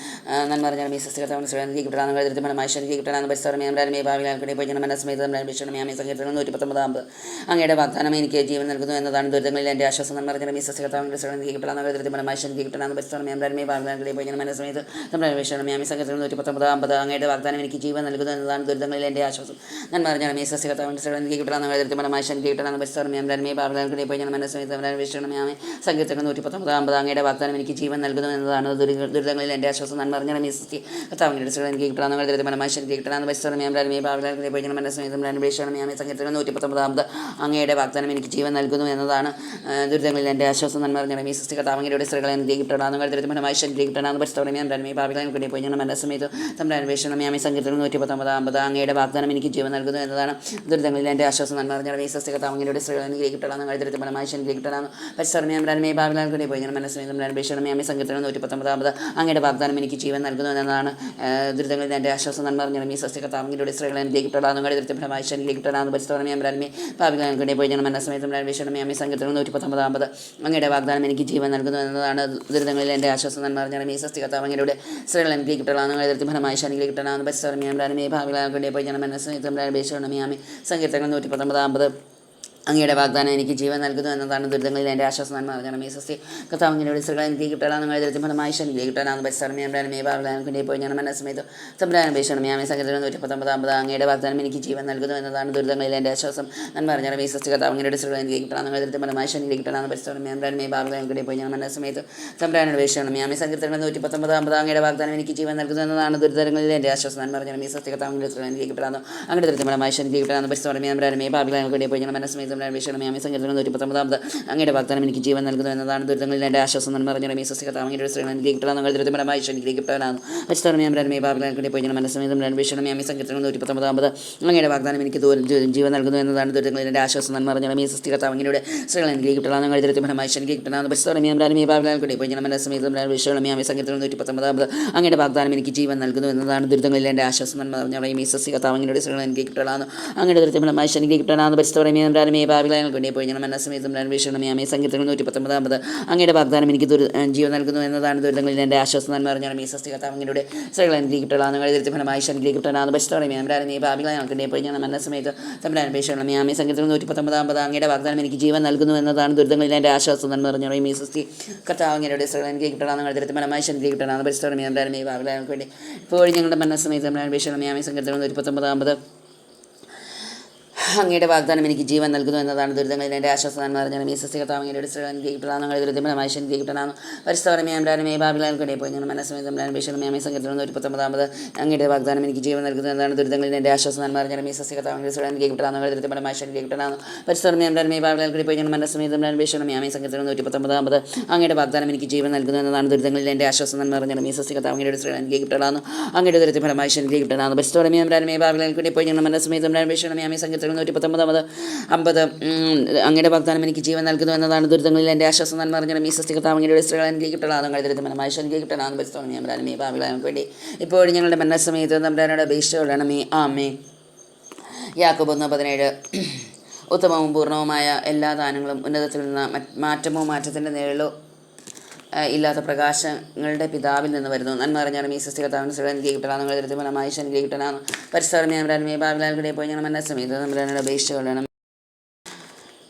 നന്മ പറഞ്ഞാൽ മീ സസ്യകർത്താവിന് ശ്രേണിക്ക് കിട്ടണമെന്ന് കരുതി മനുഷ്യനിക്ക് കിട്ടണമെന്ന് പരിസരം രാമേ ഭാവിലാൽക്കടി പോയി മനസ്സമേതം ലഭിക്കണം യാമേ സങ്കീർത്തനം നൂറ്റി പത്തൊമ്പത് അമ്പത്. അങ്ങയുടെ വാഗ്ദാനം എനിക്ക് ജീവൻ നൽകുന്നു എന്നതാണ് ദുരിതങ്ങളിൽ എന്റെ ആശ്വാസം. നന്മ പറഞ്ഞാൽ ഈ സസ്യകർത്താവിന്റെ ശ്രേണിക്ക് കിട്ടണമെന്ന് കരുതി മനുഷ്യനിക്ക് കിട്ടണമെന്ന് പരിസരം രാമേ ഭാവിലാൽക്കടി പോയി മനസ്സമേത് ലഭിക്കണം യാമേ സങ്കീർത്തനം നൂറ്റി പത്തൊമ്പത് അമ്പത്. അങ്ങയുടെ വാഗ്ദാനം എനിക്ക് ജീവൻ നൽകുന്നു എന്നതാണ് ദുരിതങ്ങളിൽ എന്റെ ആശ്വാസം. നന്മ ഈ സസ്യകർത്താവിന്റെ ശ്രേണിക്ക് കിട്ടണമെന്ന് കരുതി മനുഷ്യനിക്ക് കിട്ടണമെന്ന് പരിസരം രാമേ ബാബുലാൽക്കടി പോയി ഞാൻ മനസ്സമേതം വിഷയണമേ സങ്കീർത്തനം നൂറ്റി പത്തൊമ്പത് അമ്പത് അങ്ങയുടെ വാഗ്ദാനം എനിക്ക് ജീവൻ നൽകുന്നു എന്നതാണ് ദുരിത ദുരിതങ്ങളിൽ എന്റെ ആശ്വാസം നന്മ പറഞ്ഞ മീസി കർത്താവിന്റെ എനിക്ക് എനിക്ക് കിട്ടണമെന്ന് ദുരിത മനമാശം എനിക്ക് കിട്ടണമെന്ന് പരിസരമേ രാമേ ബാബുലാൽക്കടി പോയി ഞാൻ മനസ്സമേതം വിഷയണമേ സങ്കീർത്തനം നൂറ്റി പത്തൊമ്പത് അമ്പത് അങ്ങയുടെ വാഗ്ദാനം എനിക്ക് ജീവൻ നൽകുന്നു എന്നതാണ് ദുരിതങ്ങളിൽ എന്റെ ആശ്വാസം നന്മ പറഞ്ഞ മീസി കർത്താവിന്റെ സ്ത്രീകളെ എനിക്ക് കിട്ടണമെന്ന് ദുരിത മനമായി എനിക്ക് കിട്ടണം. രാമേ ബാബുലാൽക്കടി പോയി ഞാൻ മനസ്സമേതം തമ്മിൽ അന്വേഷണമേ ആമേ സങ്കീർത്തനം നൂറ്റി പത്തൊമ്പത് അമ്പത് അങ്ങയുടെ വാഗ്ദാനം എനിക്ക് ജീവൻ നൽകുന്നു എന്നതാണ് ദുരിതങ്ങളിൽ എന്റെ ആശ്വാസം നന്മ പറഞ്ഞ മീസി കർത്താവിന്റെ സ്ത്രീകളെ എനിക്ക് കിട്ടണം നിങ്ങൾ എതിർത്ത് ഫലമായി ശനിക്ക് കിട്ടണം. പരിസരമേ ബ്രാൻമേ ഭാവിലാൽ കൂടി പോയി. ഞാൻ മനസ്സിലും ബ്രാൻ ബേഷണമേ അമ്മ സംഘത്തിന് നൂറ്റി പത്തൊമ്പതാമത് അങ്ങയുടെ വാഗ്ദാനം എനിക്ക് ജീവൻ നൽകുന്നു എന്നതാണ് ദുരിതങ്ങളിൽ എന്റെ ആശ്വാസം നന്മ ഈ ഈ സസ്യകത്താമെങ്കിലൂടെ സ്ത്രീകളെ എനിക്ക് കിട്ടണമെന്ന് എതിർത്ത് ഫലമായി ശനിക്ക് കിട്ടണമെന്ന് പരിസരമേ ബ്രാൻമേ ഭാവിലാൽ കൂടി പോയി. ഞാൻ മനസ്സമയത്തും ബ്രാൻ ബേഷണമേ അമ്മ സംഘത്തിന് നൂറ്റി പത്തൊമ്പതാമത് അങ്ങയുടെ വാഗ്ദാനം എനിക്ക് ജീവൻ നൽകുന്നു എന്നതാണ് ദുരിതങ്ങളിൽ എന്റെ ആശ്വാസം നന്മ പറഞ്ഞാൽ ഈ സസ്യകത്താമെങ്കിലൂടെ സ്ത്രീകളെ എനിക്ക് കിട്ടണമെന്ന് എതിർത്ത് ഫലമായി ശനിക്ക് കിട്ടണം. പരിസരമേ ബ്രാൻമേ ഭാവിലാൽ കൂടി പോയി. ഞാൻ മനസ്സമയത്തും ബ്രാൻ ബേഷണമേ അമ്മ സങ്കീർത്തങ്ങൾ നൂറ്റി പത്തൊമ്പതാമത് അങ്ങയുടെ വാഗ്ദാനം എനിക്ക് ജീവൻ നൽകുന്നു എന്നതാണ് ദുരിതങ്ങളിൽ എന്റെ ആശ്വാസം നന്മ അറിഞ്ഞാൽ മേ സസ്യ കഥാവിങ്ങനെ സ്ത്രീകളെ എനിക്ക് കിട്ടണം നിങ്ങളെ ഫലമായി ശനിക്ക് കിട്ടണം പരിസരമേ അമ്രാൻ മേ ബാബിലാനെ പോയി. ഞാൻ മനസ്സമേത് സംബ്രാനം പേശണം യാമേ സംഗീതം നൂറ്റി പത്തൊമ്പതാമ്പത് അങ്ങയുടെ വാഗ്ദാനം എനിക്ക് ജീവൻ നൽകുന്നു എന്നതാണ് ദുരിതങ്ങളിൽ എന്റെ ആശ്വാസം നന്മ പറഞ്ഞാൽ മേ സസ്യ കഥാവിങ്ങനെ സ്ത്രീകളെ എനിക്ക് കിട്ടണം നിങ്ങളെ ഫലമായി ശനിക്ക് കിട്ടണം പരിസരമേ അമ്രാൻ മേ ബാബിലാനെ പോയി. ഞാൻ മനസ്സമേത് സംബ്രാനം പേശണം യാമേ സംഗീതങ്ങൾ നൂറ്റി പത്തൊമ്പതാമ്പത് അങ്ങയുടെ വാഗ്ദാനം എനിക്ക് ജീവൻ നൽകുന്നു എന്നതാണ് ദുരിതങ്ങളിൽ എന്റെ ആശ്വാസം നന്മ പറഞ്ഞാൽ മേ സസ്യ കഥാവിങ്ങനെ സ്ത്രീകളെ എനിക്ക് കിട്ടണം അങ്ങയുടെ ഫലമായി ശനിക്ക് കിട്ടണം പരിസരമേ അമ്രാൻ മേ ബാബിലാനെ പോയി. ഞാൻ മനസ്സമേത് സംബ്രാനം പേശണം യാമേ സങ്കീർത്തനം നൂറ്റി അങ്ങയുടെ വാഗ്ദാനം എനിക്ക് ജീവൻ നൽകുന്നു എന്നതാണ് ദുരിതങ്ങളിൽ എന്റെ ആശ്വാസം നന്മ പറഞ്ഞ രമേ സസ്യകഥ അങ്ങയുടെ ശ്രീ അനുഗ്രഹിക്കപ്പെടാൻ നിങ്ങൾ ദുരിതപരമായി ശനിഗ്രഹിക്കപ്പെടാനാണ് പശ്ചാത്തലമേ രമേ ബാബിലാൻകിടെ പോയി മനസ്സമേതം രൺവേഷണം യാമി സങ്കീർത്തനം അങ്ങയുടെ വാഗ്ദാനം എനിക്ക് ജീവൻ നൽകുന്നു എന്നതാണ് ദുരിതങ്ങളിൽ എന്റെ ആശ്വാസം നന്മ പറഞ്ഞ രമേ സസ്യകഥ അങ്ങയുടെ ശ്രീ അനുഗ്രഹിക്കപ്പെടാൻ നിങ്ങൾ ദുരിതപരമായി ശനിഗ്രഹിക്കപ്പെടാൻ പശ്ചാത്തലമേ രമേ ബാബിലാൻകിടെ പോയി മനസ്സമേതം രൺവേഷണം യാമി സങ്കീർത്തനം അങ്ങയുടെ വാഗ്ദാനം എനിക്ക് ജീവൻ നൽകുന്നു എന്നതാണ് ദുരിതങ്ങളിൽ എന്റെ ആശ്വാസം നന്മ പറഞ്ഞ രമേ പശ്ചാത്തലമേ രമേ വേണ്ടി പോയി ഞാൻ മനസ്സമയത്തും രൺവേഷണം യാമി സങ്കീർത്തനം നൂറ്റി പത്തൊമ്പതാമത് അങ്ങയുടെ വാഗ്ദാനം എനിക്ക് ദുരി ജീവൻ നൽകുന്നു എന്നതാണ് ദുരിതങ്ങളിൽ എന്റെ ആശ്വാസം നന്മ ഈ സസ്യകഥ അങ്ങനെയുടെ സ്ത്രീകൾ അനുഗ്രഹിക്കപ്പെടാൻ നിങ്ങൾ എതിർത്ത് ഫലമായി ശനിഗ്രഹിക്കപ്പെടാൻ പശ്ചാത്തലമേ അമരാൻ ഈ ഭാവികളെ ഞങ്ങൾക്ക് പോയി ഞാൻ മനസ്സമേത് തമ്മിലാണ് അപേക്ഷകളും യാമി സങ്കീർത്തനം നൂറ്റി പത്തൊമ്പതാമത് അങ്ങയുടെ വാഗ്ദാനം എനിക്ക് ജീവൻ നൽകുന്നു എന്നതാണ് ദുരിതങ്ങളിൽ എന്റെ ആശ്വാസം നന്മ പറഞ്ഞാൽ ഈ സസ്തി കർത്താവങ്ങയുടെ സ്ത്രീകൾ അനുഗ്രഹിക്കപ്പെടാൻ നിങ്ങൾ എതിർത്ത് ഫലമായി ശനിഗ്രഹിക്കപ്പെടാൻ പശ്ചാത്തലമേ അമരാൻ ഈ ഭാവികളെ ഞങ്ങൾക്ക് വേണ്ടി ഇപ്പോൾ ഞങ്ങളുടെ മനസ്സമയത്ത് തമ്മിലാണ് അപേക്ഷകളും യാമി സങ്കീർത്തനം നൂറ്റി പത്തൊമ്പതാമത് അങ്ങയുടെ വാഗ്ദാനം എനിക്ക് ജീവൻ നൽകുന്നു എന്നതാണ് ദുരിതങ്ങളിൽ എന്റെ ആശ്വാസം എന്ന് പറഞ്ഞാൽ ഈ സസ്യകർത്താവ് അങ്ങയുടെ സ്ത്രീ അനുഗ്രഹിക്കപ്പെടാൻ നിങ്ങൾ ദുരിതമായ ശനിഗ്രഹിക്കപ്പെടാൻ പരിസ്ഥവരമേ അമ്രാനമേ ബാബിലാൽക്കടയിൽ പോയി. ഞാൻ മനസ്സമേതം ഭീഷണമേ സങ്കീർത്തനം ഒരു പത്തൊമ്പതാമത് അങ്ങയുടെ വാഗ്ദാനം എനിക്ക് ജീവൻ നൽകുന്നു എന്നതാണ് ദുരിതങ്ങളിൽ എന്റെ ആശ്വാസം എന്ന് പറഞ്ഞാൽ ഈ സസ്യകർത്താവ് അങ്ങയുടെ സ്ത്രീ അനുഗ്രഹിക്കപ്പെടാൻ നിങ്ങൾ ദുരിതമായ ശനിഗ്രഹിക്കപ്പെടാൻ പരിസ്ഥവരമേ അമ്രാനമേ ബാബിലാൽക്കടയിൽ പോയി. ഞാൻ മനസ്സമേതം ഭീഷണമേ സങ്കീർത്തനം ഒരു പത്തൊമ്പതാമത് അങ്ങയുടെ വാഗ്ദാനം എനിക്ക് ജീവൻ നൽകുന്നു എന്നതാണ് ദുരിതങ്ങളിൽ എന്റെ ആശ്വാസം എന്ന് പറഞ്ഞാൽ ഈ സസ്യകർത്താവ് അങ്ങയുടെ സ്ത്രീ അനുഗ്രഹിക്കപ്പെടാൻ അങ്ങയുടെ ദുരിതഫലമായി ശനിഗ്രഹിക്കപ്പെടാൻ പരിസ്ഥവരമേ അമ്രാനമേ ബാബിലാൽക്കടയിൽ പോയി ഞാൻ മനസ്സമേതം ഭീഷണമേ സങ്കീർത്തനം നൂറ്റി പത്തൊമ്പതാമത് അമ്പത് അങ്ങയുടെ വാഗ്ദാനം എനിക്ക് ജീവൻ നൽകുന്നു എന്നതാണ് ദുരിതങ്ങളിൽ എന്റെ ആശ്വാസം നന്മ പറഞ്ഞാൽ ഈ സസ്യകർത്താവ് അങ്ങയുടെ സ്ത്രീകൾ അനുഗ്രഹിക്കപ്പെടാൻ നിങ്ങൾ ദുരിതമനമായ ശനിഗ്രഹിക്കപ്പെടാൻ പരിസ്ഥവമേ ഭാവികളെ നമുക്ക് വേണ്ടി ഇപ്പോഴും ഞങ്ങളുടെ മനസ്സമയത്ത് മീ. ആ ആമേ യാക്കോബ് ഒന്ന് പതിനേഴ്. ഉത്തമവും പൂർണവുമായ എല്ലാ ദാനങ്ങളും ഉന്നതത്തിൽ നിന്ന് മറ്റ് മാറ്റമോ മാറ്റത്തിന്റെ നിഴലോ ആ, ഇല്ലാത്ത പ്രകാശങ്ങളുടെ പിതാവിൽ നിന്ന് വരുന്നു. നന്മ അറിഞ്ഞാലും ഈ സസ്യകർത്താവിന് ശ്രീ അനുഗ്രഹിക്കപ്പെടാൻ നിങ്ങൾ കിട്ടണം. പരിസരം ഞാൻ ബാബിലാൽക്കിടെ പോയി ഞങ്ങൾ മനസ്സമയത്ത് നമ്പ്രാനോട് അപേക്ഷിച്ചുകൊള്ളണം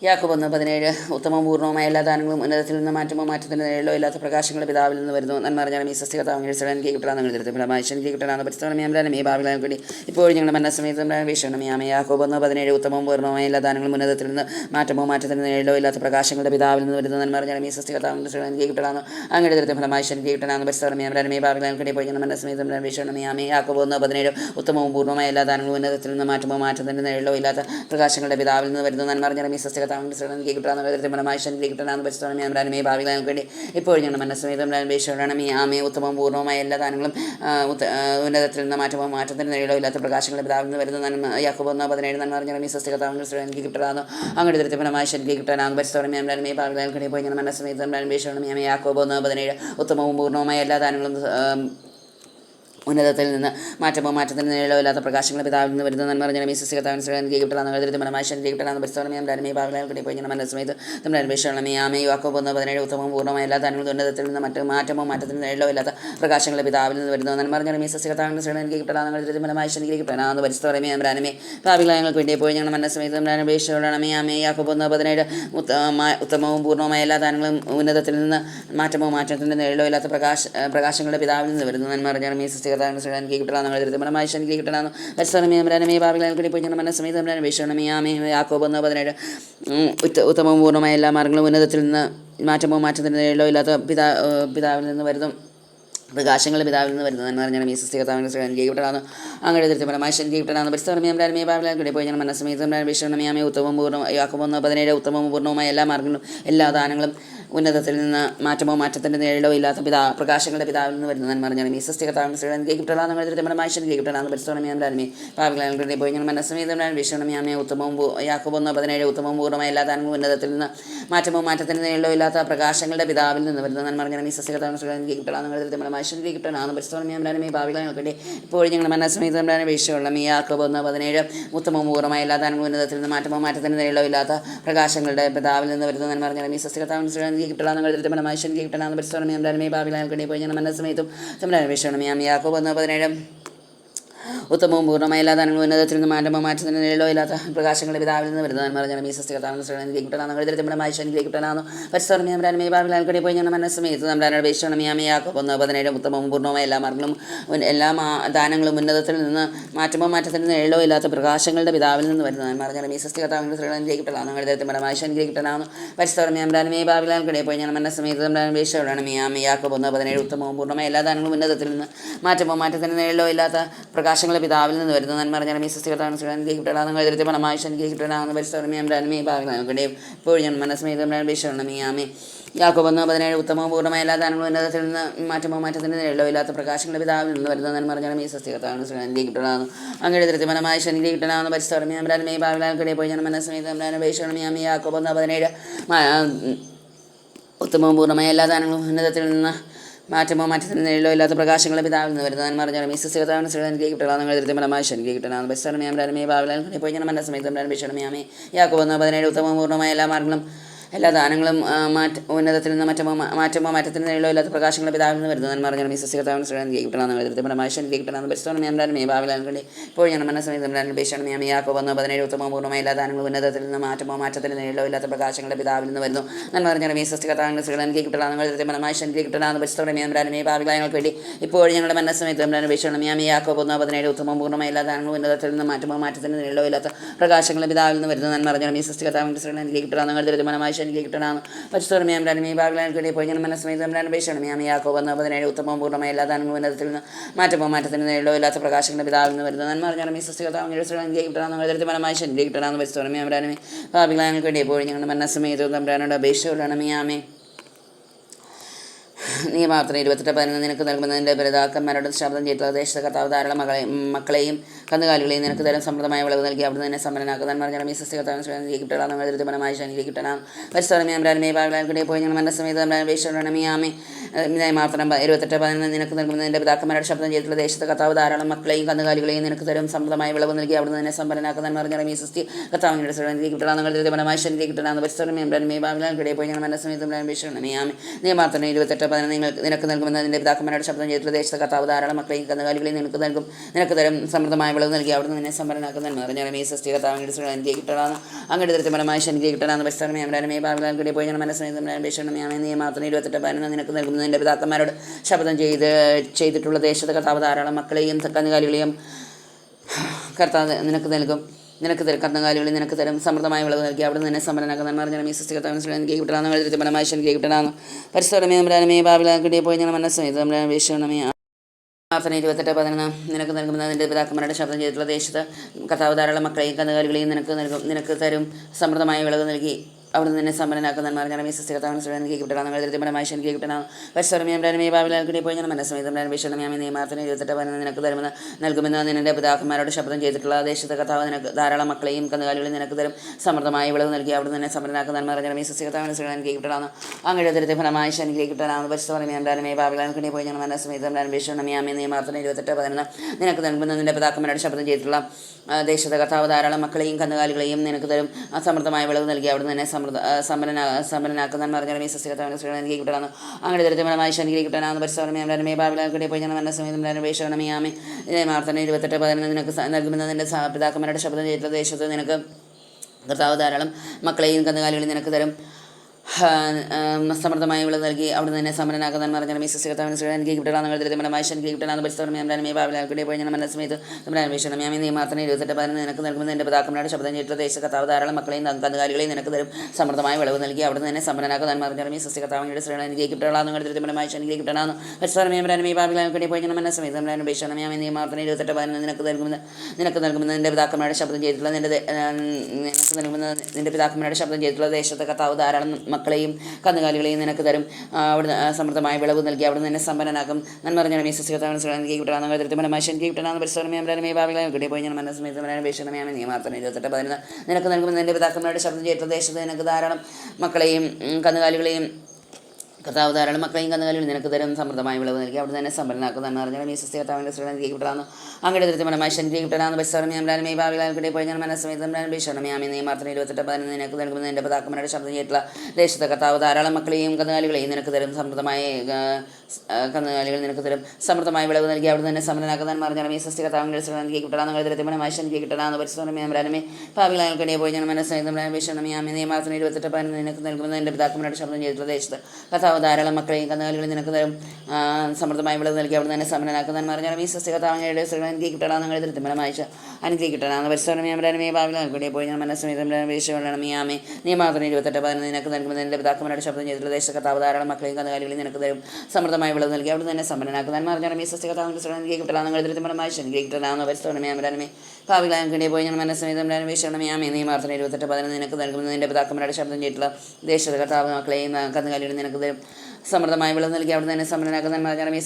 യാക്കോബ് ഒന്ന് പതിനേഴ് ഉത്തമം പൂർണവുമായ എല്ലാ ദാനങ്ങളും ഉന്നതത്തിൽ നിന്ന് മാറ്റമോ മാറ്റത്തിന്റെ നേരിലോ ഇല്ലാത്ത പ്രകാശങ്ങളുടെ പിതാവിൽ നിന്ന് വരുന്നു. നന്മ അറിഞ്ഞാലും ഈ സസ്യകഥാവിനെ എനിക്ക് കിട്ടണം നിങ്ങൾ തരുത്തി ഫലമായി എനിക്ക് കിട്ടണമെന്ന് പരിസ്ഥലമേ അമ്രാനമേ ഭാവികളെ കൂടി ഇപ്പോൾ ഞങ്ങളുടെ മനസ്സമേതം വീക്ഷണമേ ആമേ യാക്കോബ് ഒന്ന് പതിനേഴ് ഉത്തമം പൂർണമായ എല്ലാ ദാനങ്ങളും ഉന്നതത്തിൽ നിന്ന് മാറ്റമോ മാറ്റത്തിന്റെ നേരിലോ ഇല്ലാത്ത പ്രകാശങ്ങളുടെ പിതാവിൽ നിന്ന് വരുന്നു. നന്മ അറിഞ്ഞാലും ഈ സസ്യകഥാവിനെ എനിക്ക് കിട്ടണമെന്ന് അങ്ങനെ തരുത്തി ഫലമായി എനിക്ക് കിട്ടണമെന്ന് പരിസ്ഥലമേ ഈ ഭാവികളെ കൂടി ഇപ്പോൾ ഞങ്ങളുടെ മനസ്സമേതം വീക്ഷണമേ ആമേ യാക്കോബ് ഒന്ന് പതിനേഴ് ഉത്തമവും പൂർണമായ എല്ലാ ദാനങ്ങളും ഉന്നതത്തിൽ നിന്ന് മാറ്റമോ മാറ്റത്തിന്റെ നേരിലോ ഇല്ലാത്ത പ്രകാശങ്ങളുടെ പിതാവിൽ നിന്ന് വരുന്നു. നന്മ ഈ ഈ സസ്യകഥാവിന്റെ ശ്രേണിക്ക് കിട്ടാന്ന് വിധത്തിലമായ ശനിക്ക് കിട്ടണമെന്ന് നമുക്ക് വേണ്ടി ഇപ്പോൾ ഞങ്ങളുടെ മനസ്സമേതം വേഷണമേ ആമേ ഉത്തമവും പൂർണവുമായ എല്ലാ ദാനങ്ങളും ഉന്നതത്തിൽ നിന്ന് മാറ്റമോ മാറ്റത്തിന് ഇല്ലാത്ത പ്രകാശങ്ങളുടെ പിതാവിൽ നിന്ന് വരുന്ന നന്മ യാക്കോബ് ഒന്ന് പതിനേഴ് നന്മ അറിഞ്ഞാലും ഈ സസ്യകഥാവിന്റെ എനിക്ക് പരിസ്ഥലമേ അമ്രാനമേ ഭാവികാലം വേണ്ടി ഞങ്ങളുടെ മനസ്സമേതം വേഷണമേ ആമേ യാക്കോബ് ഒന്ന് പതിനേഴ് ഉത്തമവും പൂർണവുമായ എല്ലാ ദാനങ്ങളും ഉന്നതത്തിൽ നിന്ന് മാറ്റമോ മാറ്റത്തിന് നിഴലോ ഇല്ലാത്ത പ്രകാശങ്ങളുടെ പിതാവിൽ നിന്ന് വരുന്ന നന്മ പറഞ്ഞ മീ സസ്യകഥാവിന് ശ്രേണി നഗരത്തിൽ എഴുതി മനമായി ശനി കിട്ടണമെന്ന് പരിസ്ഥലമേ അമ്രാനമേ ഭാവിലാൽ കിട്ടി പോയി. ഞാൻ മനസ്സമയത്ത് നമ്മുടെ അന്വേഷണമേ ആമേ യുവാക്കോ പോകുന്ന പതിനേഴ് ഉത്തമവും പൂർണമായ എല്ലാ ദാനങ്ങളും ഉന്നതത്തിൽ നിന്ന് മറ്റ് മാറ്റമോ മാറ്റത്തിന് നിഴലോ ഇല്ലാത്ത പ്രകാശങ്ങളുടെ പിതാവിൽ നിന്ന് വരുന്ന നന്മ പറഞ്ഞ മീ സസ്യകഥാവിന് ശ്രേണി കിട്ടണമെന്ന് എഴുതി മനമായി ശനി കിട്ടണമെന്ന് പരിസ്ഥലമേ അമ്രാനമേ ഭാവിലായങ്ങൾക്ക് വേണ്ടി പോയി. ഞങ്ങൾ സമയത്ത് നമ്മുടെ അന്വേഷണമേ ആമേ യാക്കോ പോകുന്ന പതിനേഴ് ഉത്തമവും പൂർണമായ എല്ലാ താനങ്ങളും ഉന്നതത്തിൽ നിന്ന് മാറ്റമോ മാറ്റത്തിന്റെ നിഴലോ ഇല്ലാത്ത പ്രകാശ പ്രകാശങ്ങളുടെ പിതാവിൽ നിന്ന് വരുന്നു നന്മ പറഞ്ഞാൽ മീ ഉത്ത- ഉത്തമവും പൂർണമായ എല്ലാ മാർഗങ്ങളും ഉന്നതത്തിൽ നിന്ന് മാറ്റമോ മാറ്റത്തിന്റെ നിഴലോ ഇല്ലാത്ത പിതാ പിതാവിൽ നിന്ന് വരുന്നു. പ്രകാശങ്ങൾ പിതാവിൽ നിന്ന് വരുന്നത് എന്ന് പറഞ്ഞാൽ സസ്യകഥാവിന് ശ്രേണി കിട്ടണമെന്ന് അങ്ങനെ കിട്ടണമെന്ന് പരിസ്ഥലമേ അമ്രാനമേ ഭാവിലാൽ കൂടി പോയി ഞാൻ മനസ്സമേത് അമ്രാൻ ഉത്തമം പൂർണ യാക്കോബ് ഒന്ന് പതിനേഴ്. ഉത്തമവും പൂർണവുമായ എല്ലാ മാർഗങ്ങളും എല്ലാ ദാനങ്ങളും ഉന്നതത്തിൽ നിന്ന് മാറ്റമോ മാറ്റത്തിന്റെ നേരിടോ ഇല്ലാത്ത പിതാ പ്രകാശങ്ങളുടെ പിതാവിൽ നിന്ന് വരുന്ന നന്മ അറിഞ്ഞാലും മീ സസ്തി കഥാവിന് ശ്രീ നിങ്ങൾ നമ്മുടെ മനുഷ്യൻ കിട്ടണം. പരിസ്ഥിതി ഞാൻ രാമി പാപികളെ പോയി. ഞാൻ മനസ്സമേതം വിഷണം ഞാൻ ഉത്തമവും പൂ- യാക്കോബ് ഒന്ന് പതിനേഴ് ഉത്തമവും പൂർണമായ എല്ലാ താനും ഉന്നതത്തിൽ നിന്ന് മാറ്റമോ മാറ്റത്തിന്റെ നേരിടോ ഇല്ലാത്ത പ്രകാശങ്ങളുടെ പിതാവിൽ നിന്ന് വരുന്ന നന്മ അറിഞ്ഞാലും മീ സസ്തി കഥാവിന് ശ്രീ നിങ്ങൾ നമ്മുടെ മനുഷ്യൻ കിട്ടണം. പരിസ്ഥിതി ഞാൻ രാമി പാപികളെ ഇപ്പോൾ ഞങ്ങൾ മനസ്സമേതം വിഷയമുള്ള മീ യാക്കോബ് ഒന്ന് പതിനേഴ് ഉത്തമവും പൂർണമായ എല്ലാ താനും ഉന്നതത്തിൽ നിന്ന് മാറ്റമോ മാറ്റത്തിന്റെ നേരിടോ ഇല്ലാത്ത പ്രകാശങ്ങളുടെ പിതാവിൽ നിന്ന് വരുന്ന നന്മ അറിഞ്ഞാലും മീ. സസ്തി കഥാവിന് ശ്രീ എനിക്ക് കിട്ടണം നിങ്ങൾ നമ്മുടെ മനുഷ്യൻ കിട്ടണം പരിസ്ഥിതി ഞാൻ മനസ്സമയത്തും പാപികളെ വേണ്ടി ഇപ്പോൾ ഞങ്ങൾ മനസ്സമേതും നമ്മുടെ യാക്കോബ് ഒന്ന് പതിനേഴ്. ഉത്തമവും പൂർണമായ എല്ലാ ദാനങ്ങളും ഉന്നതത്തിൽ നിന്ന് മാറ്റമോ മാറ്റത്തിന് നിഴലോ ഇല്ലാത്ത പ്രകാശങ്ങളെ പിതാവിൽ നിന്ന് വരുന്നതാണ് പറഞ്ഞാൽ മീസസ് സസ്യകഥാവിന് ശ്രേണി കിട്ടണം എഴുതി നമ്മുടെ മായിഷൻ കിട്ടണമെന്ന് പരിസരം ഞാൻ ബാബിലാൽക്കടി പോയി ഞാൻ മനസ്സമയത്ത് നമ്മുടെ അപേക്ഷണം യാമയാക്കും ഒന്ന് പതിനേഴ് ഉത്തമവും പൂർണമായ എല്ലാ മാർഗങ്ങളും എല്ലാ ദാനങ്ങളും ഉന്നതത്തിൽ നിന്ന് മാറ്റമോ മാറ്റത്തിന് നിഴലോ ഇല്ലാത്ത പ്രകാശങ്ങളുടെ പിതാവിൽ നിന്ന് വരുന്നതാണ് പറഞ്ഞാൽ മീസസ് സസ്യകഥാവിന് ശ്രേണി കിട്ടണം എഴുതി നമ്മുടെ മായിഷൻ കിട്ടണമെന്ന് പരിസരം ഞാൻ ബാബിലാൽക്കടി പോയി ഞാൻ മനസ്സമയത്ത് നമ്മുടെ അപേക്ഷയാണ് യാമയാക്കോ ഒന്ന് പതിനേഴ് ഉത്തമവും പൂർണമായ എല്ലാ ദാനങ്ങളും ഉന്നതത്തിൽ നിന്ന് മാറ്റമോ മാറ്റത്തിന് നിഴലോ ഇല്ലാത്ത പ്രകാശങ്ങളുടെ പിതാവിൽ നിന്ന് വരുന്ന നന്മ പറഞ്ഞാൽ മീ സസ്യകഥാണ് എനിക്ക് കിട്ടണമെന്ന് എഴുതി പണമായി എനിക്ക് കിട്ടണമെന്ന് പരിസരം ഞാൻ രാമേ ഭാവികളെ ഇപ്പോൾ ഞാൻ മനസ്സമേതം അപേക്ഷണം യാമേ യാക്കോബ് ഒന്ന് പതിനേഴ് ഉത്തമവും പൂർണമായ എല്ലാ ദാനങ്ങളും ഉന്നതത്തിൽ നിന്ന് മാറ്റമോ മാറ്റത്തിന്റെ നിഴലോ ഇല്ലാത്ത പ്രകാശങ്ങളുടെ പിതാവിൽ നിന്ന് വരുന്ന നന്മ പറഞ്ഞാൽ ഈ സസ്യകഥാണ് എനിക്ക് കിട്ടണമെന്ന് അങ്ങനെ തരത്തിൽ മനമായി എനിക്ക് കിട്ടണമെന്ന് പരിസരം ഞാൻ രാമേ ഭാവികളെ പോയി ഞാൻ മനസ്സമേതം അപേക്ഷണം യാമേ യാക്കോബ് ഒന്ന് പതിനേഴ് ഉത്തമവും പൂർണമായ എല്ലാ ദാനങ്ങളും ഉന്നതത്തിൽ നിന്ന് മാറ്റമോ മാറ്റത്തിന് ഇല്ലാത്ത പ്രകാശങ്ങളെ പിതാവിൽ നിന്ന് വരുന്നത്. ഞാൻ പറഞ്ഞാൽ മിസ് സിഗതാവിന് ശ്രീ എനിക്ക് കിട്ടണം നിങ്ങൾ പരമാശൻ എനിക്ക് കിട്ടണം ബസ്സാണ് ഞാൻ രാമേ ബാബിലാൽ പോയി ഞാൻ മനസ്സമയത്ത് ഭീഷണം യാമേ യാക്കോ വന്ന പതിനേഴ് ഉത്തമപൂർണമായ എല്ലാ മാർഗങ്ങളും എല്ലാ ദാനങ്ങളും മാറ്റ ഉന്നതത്തിൽ നിന്ന് മാറ്റമോ മാ- മാറ്റമോ മാറ്റത്തിന് നേരിലോ ഇല്ലാത്ത പ്രകാശങ്ങളെ പിതാവിൽ നിന്ന് വരുന്നത് ഞാൻ പറഞ്ഞാൽ മീസ് സിഗതാവിന് ശ്രീ കിട്ടണമെന്ന് കിട്ടണം നിങ്ങൾ എഴുതി മനമായി എനിക്ക് കിട്ടണം ബസ്സാണ് ഞാൻ രാമേ ബാബിലാൽ ഇപ്പോൾ ഞാൻ മനസ്സമയത്ത് ഭീഷണം യാമേ യാക്കോ വന്നു. പതിനേഴ് ഉത്തമവും പൂർണമായ എല്ലാ ദാനങ്ങളും ഉന്നതത്തിൽ നിന്ന് മാറ്റമോ മാറ്റത്തിന് നേരിലോ ഇല്ലാത്ത പ്രകാശങ്ങളുടെ പിതാവിൽ നിന്ന് വരുന്നു. എന്ന് പറഞ്ഞാൽ മീസ് സിഗതാവിന് ശ്രീ എനിക്ക് കിട്ടണം നിങ്ങൾ എഴുതി മനമായി എനിക്ക് കിട്ടണം പരിസ്ഥിതി ഞാൻ രാമേ ഭാവികളങ്ങൾക്ക് വേണ്ടി ഇപ്പോൾ ഞങ്ങളുടെ മനസ്സമയത്ത് നമ്മുടെ അപേക്ഷണം യാമി യാക്കോ പോകുന്ന പതിനേഴ് ഉത്തമം പൂർണമായ എല്ലാ ദാനങ്ങളും ഉന്നതത്തിൽ നിന്ന് മാറ്റമോ മാറ്റത്തിന് നിഴലോ ഇല്ലാത്ത പ്രകാശങ്ങളുടെ പിതാവിൽ നിന്ന് വരുന്ന. നന്മ പറഞ്ഞാൽ ഈ സൃഷ്ടികർത്താവിന്റെ ശ്രീ എനിക്ക് കിട്ടണം നിങ്ങൾ തീരുമാനമായി എനിക്ക് കിട്ടണമെന്ന് പരിസ്ഥിതി മീ രാമേ പോയി ഞാൻ നമ്മുടെ അപേക്ഷണം യാമി യാക്കോ പോകുന്ന പതിനേഴ് ഉത്തമം പൂർണമായ എല്ലാ ദാനങ്ങളും ഉന്നതത്തിൽ നിന്ന് മാറ്റമോ മാറ്റത്തിന് നേരിടോ ഇല്ലാത്ത പ്രകാശങ്ങളുടെ പിതാവിൽ നിന്ന് വരുന്നത്. നന്മ പറഞ്ഞാൽ ഈ ശ്രീ എനിക്ക് കിട്ടണമെന്ന് നിങ്ങൾ തീരുമാനമായി എനിക്ക് കിട്ടണമെന്ന് പരിസ്ഥിതി ഞാൻ രാമേ പോയി ഞങ്ങളുടെ മനസ്സമയത്ത് നമ്മുടെ അപേക്ഷകളാണ് യാമേ നീ മാത്രം ഇരുപത്തെട്ട് പതിനൊന്ന് നിനക്ക് നൽകുന്നതിന്റെ ഭരതാക്കന്മാരോട് ശബ്ദം ചെയ്ത ദേശത്തെ കർത്താവ് ധാരാളം മകളെ മക്കളെയും കന്നുകാലികളെയും നിനക്ക് തരം സമൃദ്ധമായ വിളവ് നൽകി അവിടുന്ന് തന്നെ പറഞ്ഞാൽ ഈ സസ്യകർത്താവിന് കിട്ടണം നിങ്ങൾ ധൃതപരമായി ശനിയിൽ കിട്ടണം പരിസ്ഥലമേ അമ്രാൻമേ പാവലാൽക്കിടെ പോയി ഞങ്ങൾ മനസ്സമേത അമ്രാൻ ആമേ ഇതായി മാത്രം ഇരുപത്തെട്ട് പതിനൊന്ന് നിനക്ക് നൽകുന്നതിന്റെ പിതാക്കന്മാരുടെ ശബ്ദം ചെയ്തിട്ടുള്ള ദേശത്തെ കർത്താവ് ധാരാളം മക്കളെയും കന്നുകാലികളെയും നിനക്ക് തരും സമൃദ്ധമായ വിളവ് നൽകി അവിടുന്ന് തന്നെ സമ്പന്നനാക്കുന്നൻ പറഞ്ഞാൽ മീ സസ്തി കർത്താവിന്റെ ശ്രദ്ധ കിട്ടണം നിങ്ങൾ ധൃതപരമായി ശനിയിൽ കിട്ടണം പരിസ്ഥലമേ അമ്രാൻമേ പാവലാൽക്കിടെ പോയി ഞങ്ങൾ മനസ്സമേത അമ്രാൻ ആമേ നീ മാത്രം ഇരുപത്തെട്ട് പതിനൊന്ന് നിങ്ങൾ നിനക്ക് നൽകുമെന്ന് നിന്റെ പിതാക്കന്മാരുടെ ശബ്ദം ചെയ്തിട്ടുള്ള ദേശത്തെ കർത്താവ് ധാരാളം മക്കളെയും കന്നുകാലികളെയും നിനക്ക് നൽകും. നിനക്ക് തരം സമൃദ്ധമായ വിളവ് നൽകി അവിടുന്ന് നിന്നെ സംഭരണമാക്കുന്നതെന്ന് പറഞ്ഞാൽ ഈ സൃഷ്ടി കർത്താവിന്റെ എനിക്ക് കിട്ടണമെന്ന് അങ്ങനെ തരത്തിപരമായ ശനിക്ക് കിട്ടണമെന്ന് പരിസ്ഥാനമേ അമരാനമേ ബാബിലാൽക്കിടെ പോയി ഞാൻ മനസ്സിലായി ഭീഷണമേ നീ മാത്രം ഇരുപത്തെട്ട് പതിനൊന്ന് നിനക്ക് നൽകുന്ന എന്റെ പിതാക്കന്മാരോട് ശബ്ദം ചെയ്ത് ചെയ്തിട്ടുള്ള ദേശത്തെ കർത്താവ് ധാരാളം മക്കളെയും കന്നുകാലികളെയും കർത്താവ് നിനക്ക് നൽകും. നിനക്ക് തരും. കന്നുകാലികളിൽ നിനക്ക് തരും. സമൃദ്ധമായ വിളവ് നൽകി അവിടെ നിന്ന് സമ്പന്നനാക്കുന്ന പറഞ്ഞാൽ ഈ സസ്യകർത്താവിന് എഴുതി മനമായ ശനിക്ക് കിട്ടണമെന്ന് പരിസ്ഥലമേ അമരാനമേ ബാബിലാൽക്കിടെ പോയി ഞാൻ മനസ്സിലായി അമരാൻ പ്രാർത്ഥന ഇരുപത്തെട്ട് പതിനൊന്ന്. നിനക്ക് നൽകുന്ന നിന്റെ പിതാക്കന്മാരുടെ ശബ്ദം ചെയ്തിട്ടുള്ള ദേശത്ത് കർത്താവ് ധാരാളം മക്കളെയും കന്നുകാലികളെയും നിനക്ക് നൽകും. നിനക്ക് തരും സമൃദ്ധമായ വിളവ് നൽകി. അവിടുന്ന് തന്നെ സമ്പന്നനാക്കുന്ന പറഞ്ഞാൽ ഈ സസ്യകർത്താവിന് എനിക്ക് കിട്ടണം നിങ്ങൾ ധൃതപരമായി എനിക്ക് കിട്ടണം പരിശ്രമയം രമേ ബാബിലാൽക്കിടെ പോയി ഞാൻ മനസ്സമേതം ഭീഷണമേ നിയമാർത്ഥന ഇരുപത്തെട്ട് പതിനൊന്ന് നിനക്ക് തരുമെന്ന് നൽകുമെന്ന് നിന്റെ പിതാക്കന്മാരോട് ശബ്ദം ചെയ്തിട്ടുള്ള ദേശത്തെ കർത്താവ് നിനക്ക് ധാരാളം മക്കളെയും കന്നുകാലികളെയും നിനക്ക് തരും. സമൃദ്ധമായ വിളവ് നൽകി അവിടുന്ന് തന്നെ സമ്പന്നനാക്കുന്ന പറഞ്ഞാൽ ഈ സസ്യകർത്താവിന് എനിക്ക് കിട്ടണം അങ്ങനെ ധൃതി ഫലമായ ശനിക്ക് കിട്ടണം പരിശ്രമയം രമേ ബാബിലാൽക്കിടെ പോയി ഞാൻ മനസ്സമേതം ഭീഷണമേ നിയമാർത്ഥന ഇരുപത്തെട്ട് പതിനൊന്ന് നിനക്ക് നൽകുമെന്ന് നിന്റെ പിതാക്കന്മാരോട് ശബ്ദം ചെയ്തിട്ടുള്ള ദേശത്തെ കർത്താവ് ധാരാളം മക്കളെയും കന്നുകാലികളെയും നിനക്ക് തരും. സമൃദ്ധമായ വിളവ് നൽകി അവിടുന്ന് തന്നെ സമൃദ്ധ സമരന സമ്പന്നനാക്കുന്ന പറഞ്ഞാൽ ഈ സസ്യകർത്താവിന് ശ്രീ എനിക്ക് കിട്ടണം അങ്ങനെ ദരിദ്രമായ ശനിക്ക് കിട്ടണമെന്ന് പരിശ്രമം രമേ ബാബിലാൽക്കിടെ പോയി ഞാൻ മനസ്സമേതം രമേശ്വരണമേ ആമേ ഇതേ മാർത്തന ഇരുപത്തെട്ട് പതിനൊന്ന് നിനക്ക് നൽകുമെന്ന് നിന്റെ പിതാക്കന്മാരുടെ ശബ്ദം ചെയ്തിട്ടുള്ള ദേശത്ത് നിനക്ക് കർത്താവ് ധാരാളം മക്കളെയും കന്നുകാലികളെയും നിനക്ക് തരും. സമൃദ്ധമായ വിള നൽകി അവിടെ തന്നെ സമരനാക്കുന്ന പറഞ്ഞാൽ മീ സസ്യകർത്താവിന് ശ്രീ എനിക്ക് കിട്ടണം നിങ്ങൾ ദരിദ്രമായി എനിക്ക് കിട്ടണം പരിസ്ഥിതി ഞാൻ മേ ബാബിലാൽക്കിടെ പോയി. ഞാൻ മനസ്സമേത് നമ്മുടെ അന്വേഷണം ഞാൻ നീ മാത്രം ഇരുപത്തെട്ട് പതിനൊന്ന് നിനക്ക് നൽകുമെന്ന് എന്റെ പിതാക്കന്മാരുടെ ശബ്ദം ചെയ്തിട്ട് ദേശ കഥാവ് ധാരാളം മക്കളെയും കന്നുകാലികളെയും നിനക്ക് തരും. സമൃദ്ധമായ വിളവ് നൽകി അവിടെ തന്നെ സമരനാക്കുന്ന പറഞ്ഞാൽ മീ സസ്യകർത്താവിന്റെ ശ്രീ എനിക്ക് കിട്ടണം നിങ്ങൾ ദരിദ്രമായി എനിക്ക് കിട്ടണം പരിസ്ഥിതി ഞാൻ മേ ബാബിലാൽക്കിടെ പോയി. ഞാൻ മനസ്സമേത് നമ്മുടെ അന്വേഷണം ഞാൻ നീ മാത്രം ഇരുപത്തെട്ട് പതിനൊന്ന് നിനക്ക് നൽകുമെന്ന് നിനക്ക് നൽകുമെന്ന് എന്റെ പിതാക്കന്മാരുടെ ശബ്ദം ചെയ്തിട്ടുള്ള നിന്റെ നിനക്ക് നൽകുമെന്ന് നിന്റെ പിതാക്കന്മാരുടെ ശബ്ദം ചെയ്തിട്ടുള്ള ദേശത്തെ കഥാവ് ധാരാളം മക്കളെയും കന്നുകാലികളെയും നിനക്ക് തരും. അവിടുന്ന് സമൃദ്ധമായ വിളവ് നൽകി അവിടുന്ന് തന്നെ സമ്പന്നനാക്കും. നന്മ പറഞ്ഞ കിട്ടി നിനക്ക് നൽകുമ്പോൾ നിന്റെ പിതാക്കന്മാരുടെ ശബ്ദം ചെയ്ത ദേശത്ത് നിനക്ക് ധാരാളം മക്കളെയും കന്നുകാലികളെയും കർത്താവ് ധാരാളം മക്കളെയും കന്നുകാലികൾ നിനക്ക് തരും സമൃദ്ധമായ വിളവ് നൽകി. അവിടെ തന്നെ സമ്പന്നനാക്കുന്ന അറിഞ്ഞാൽ മീ ശ്രീ കർത്താവിന്റെ കിട്ടാന്ന് അങ്ങയുടെ ദൃത്യം മനമായി ശനിക്ക് കിട്ടാന്ന് ബസ്സറമേ അമ്രാനമേ ഭാവികളെ പോയി. ഞാൻ മനസ്സമേതം ഭീഷണമേ നീ മാത്രം ഇരുപത്തെട്ട് പതിനൊന്ന് നിനക്ക് നൽകുമെന്ന് എന്റെ പതാക്കമാരുടെ ശബ്ദം ചെയ്തിട്ടുള്ള ദേശത്തെ കർത്താവ് ധാരാളം മക്കളെയും കന്നുകാലികളെയും നിനക്ക് തരും. സമൃദ്ധമായ കന്നുകാലികൾ നിനക്ക് തരും. സമൃദ്ധമായ വിളവ് നൽകി അവിടെ തന്നെ സമരനാക്കുന്ന പറഞ്ഞാൽ ഈ സസ്യ കർത്താവിന്റെ ശ്രീലം കിട്ടാന്ന് അങ്ങയുടെ ദൃത്യം മനമായി ശനിക്ക് കിട്ടാന്ന് പരിശ്രമേ അമ്രാനമേ ഭാവികളെ പോയി. ഞാൻ മനസ്സിലായി ഭീഷണമേ നീ മാത്രം ഇരുപത്തെട്ട് പതിനൊന്ന് നിനക്ക് നൽകുന്നത് എന്റെ പിതാക്കന്മാരുടെ ശബ്ദം ചെയ്തിട്ടുള്ള ദേശത്ത്. കഥാവ് ധാരാളം മക്കളെയും കന്നുകാലികൾ നിനക്ക് തരും. സമൃദ്ധമായ വിളവ് നൽകി അവിടെ തന്നെ സമരനാക്കുന്ന പറഞ്ഞാൽ ഈ സസ്യ കർത്താവിന്റെ ശ്രീലം എനിക്ക് കിട്ടണം നിങ്ങളുടെ ദൃത്യമായ അനുഗ്രഹിക്കട്ടെ പരിശ്രമേ അമരമേ ഭാവികളെ പോയി. ഞാൻ മനസ്സമേതം വേഷമേ ആമേ നീ മാത്രം ഇരുപത്തെട്ട് പതിനൊന്ന് നിനക്ക് നൽകുമ്പോൾ നിന്റെ പിതാക്കന്മാരുടെ ശബ്ദം ചെയ്തിട്ടുള്ള ദേശകർത്താവ് ധാരാളം മക്കളെയും കന്നുകാലികളെയും നിനക്ക് തരും. സമൃദ്ധമായ വിളവ് നൽകി അവിടെ തന്നെ ഞാൻ പറഞ്ഞാൽ ഈ സസ്യകർത്താവിന്റെ ശ്രീലം എനിക്ക് കിട്ടണം നിങ്ങളുടെ ദൃത്യമായ അനുഗ്രഹിക്കട്ടെ പരിശ്രമേ അമരമേ ഭാവികളാൻ കിട്ടിയ പോയി. ഞാൻ മനസ്സമേതം വേഷമേ ആമേ നീ മാത്രം ഇരുപത്തെട്ട് പതിനൊന്ന് നിനക്ക് നൽകുമ്പോൾ നിന്റെ പിതാക്കന്മാരുടെ ശബ്ദം ചെയ്തിട്ടുള്ള ദേശത്തെ കർത്താവ് മക്കളെയും കന്നുകാലികളെയും നിനക്ക് തരും. സമൃദ്ധമായ വിളവ് നൽകി അവിടെ തന്നെ സമ്പന്നനാക്കുന്ന അമരാനമേ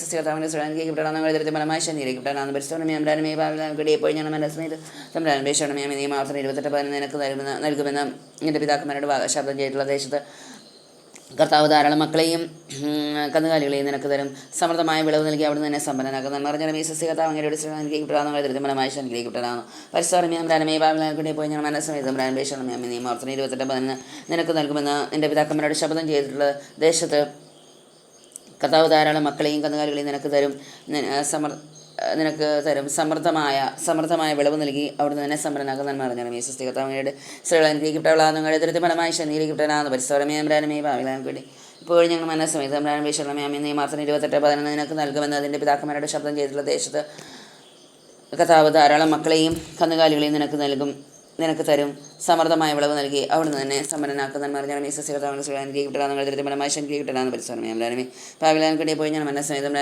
എന്റെ പിതാക്കന്മാരുടെ ശബ്ദം ചെയ്തിട്ടുള്ള ദേശത്ത് കർത്താവ് ധാരാളം മക്കളെയും കന്നുകാലികളെയും നിനക്ക് തരും. സമൃദ്ധമായ വിളവ് നൽകി അവിടെ തന്നെ സമ്പന്നനാക്കുന്ന നിറഞ്ഞ ഈ സസ്യകർത്താവ് അങ്ങയുടെ ശ്രീലങ്കയ്ക്ക് കിട്ടാവുന്ന ദൃത്യഫലമായി ശനിയിലേക്ക് കിട്ടണം പരിശ്രമം രാനമേ ഭാവികളാൻ കിട്ടിയ പോയി ഞാൻ മനസ്സമേതം രാൻ വേഷമേ നീ മാത്രം ഇരുപത്തെട്ട് പതിനൊന്ന് നിനക്ക് നൽകുമെന്ന് എന്റെ പിതാക്കന്മാരുടെ ശബ്ദം ചെയ്തിട്ടുള്ള ദേശത്ത് കർത്താവ് ധാരാളം മക്കളെയും കന്നുകാലികളെയും നിനക്ക് തരും. സമർ നിനക്ക് തരും. സമൃദ്ധമായ സമൃദ്ധമായ വിളവ് നൽകി അവിടുന്ന് തന്നെ സമരനാക്കുന്ന പറഞ്ഞാലും ഈ സ്വസ്തി കർത്താവിനോട് നിങ്ങളുടെ ദൃത്തി ഫലമായി ശനിയിലേക്കിട്ടനാന്ന് പരിസരമേമ്രാനമേ ഭാവിലാൻ വേണ്ടി ഇപ്പോഴും ഞങ്ങൾ മനസ്സമേതം രാമേശ്വരമേ അമ്മ നീ മാസം ഇരുപത്തെട്ട് പതിനൊന്ന് നിനക്ക് നൽകുമെന്ന് അതിന്റെ പിതാക്കന്മാരുടെ ശബ്ദം ചെയ്തിട്ടുള്ള ദേശത്ത് കർത്താവ് ധാരാളം മക്കളെയും കന്നുകാലികളെയും നിനക്ക് നൽകും. നിനക്ക് തരും സമർത്ഥമായ വിളവ് നൽകി അവിടുന്ന് തന്നെ സമരനാക്കുന്ന പറഞ്ഞാൽ ഈ സസ്യകർത്താവിന് ശ്രീലാനിക്ക് കിട്ടണം നിങ്ങൾ ദൃത്യപരമായി ശനിക്ക് കിട്ടണമെന്ന് പരിശ്രമം അമരാനമേ പാവിലാൻ കിട്ടിയ പോയി ഞാൻ മനസ്സമേതം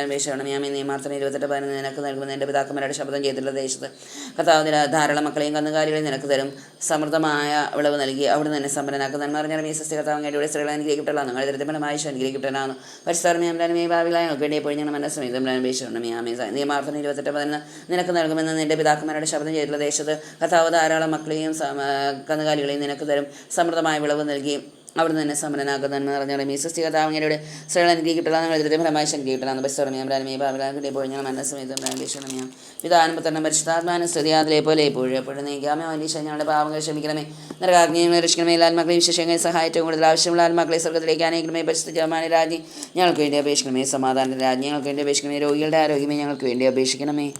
നീ മാത്രം ഇരുപത്തെട്ട് പതിനൊന്ന് നിനക്ക് നൽകുന്ന എന്റെ പിതാക്കന്മാരുടെ ശബ്ദം ചെയ്തിട്ടുള്ള ദേശത്ത് കർത്താവ് ധാരാളം മക്കളെയും കന്നുകാലികളെയും നിനക്ക് തരും സമൃദ്ധമായ വിളവ് നൽകി അവിടുന്ന് തന്നെ സമരനാക്കുന്ന പറഞ്ഞാൽ ഈ സസ്യകർത്താവിന്റെ ശ്രീലാനിക്ക് കിട്ടണം നിങ്ങൾ ദൃത്യപരമായി ശനിക്ക് കിട്ടാനാണ് പരിശ്രമം അമരാനമേ പാവിലാൻ കിട്ടിയ പോയി ഞാൻ മനസ്സമേതം വേഷമാണ് യാമി നീ മാത്രം ഇരുപത്തെട്ട് പതിനൊന്ന് നിനക്ക് നൽകുമെന്ന് നിന്റെ പിതാക്കന്മാരുടെ ശബ്ദം ചെയ്തിട്ടുള്ള ദേശത്ത് കർത്താവ് ധാരാളം മക്കളെയും സമ- കന്നുകാലികളെയും നിനക്ക് തരും. സമൃദ്ധമായ വിളവ് നൽകി അവിടുന്ന് തന്നെ സമരനാക്കുന്ന പറഞ്ഞാൽ മീസസ് കഥാവങ്ങയുടെ ശ്രേണനിക്ക് കിട്ടണം നിങ്ങൾ ഇതിന്റെ ഫലമായി ശക്തി കിട്ടണം ബസ്സറമിയാം രാമീ ഭാവിലാൻ കിട്ടിയ പോയി ഞാൻ മനസ്സമേതം രാമേശ്വരമിയാം പിതാനും പരിശുദ്ധാത്മാനും സ്തുതി. അതിലെ പോലെ എപ്പോഴും എപ്പോഴും നീക്കാമേ വലിയ ഞങ്ങളുടെ പാവങ്ങൾ ക്ഷമിക്കണമേ. നരകാഗ്നിയും രക്ഷിക്കണമേ. എല്ലാ ആത്മാക്കളെയും വിശേഷങ്ങളെ സഹായിച്ചും കൂടുതൽ ആവശ്യമുള്ള ആത്മാക്കളെ സ്വർഗത്തിലേക്ക് അനേകണമേ പരിശുദ്ധ രാജ്ഞി ഞങ്ങൾക്ക് വേണ്ടി അപേക്ഷിക്കണമേ. സമാധാന രാജ്ഞി ഞങ്ങൾക്ക് വേണ്ടി അപേക്ഷിക്കണമേ. രോഗികളുടെ ആരോഗ്യമേ ഞങ്ങൾക്ക് വേണ്ടി അപേക്ഷിക്കണമേ.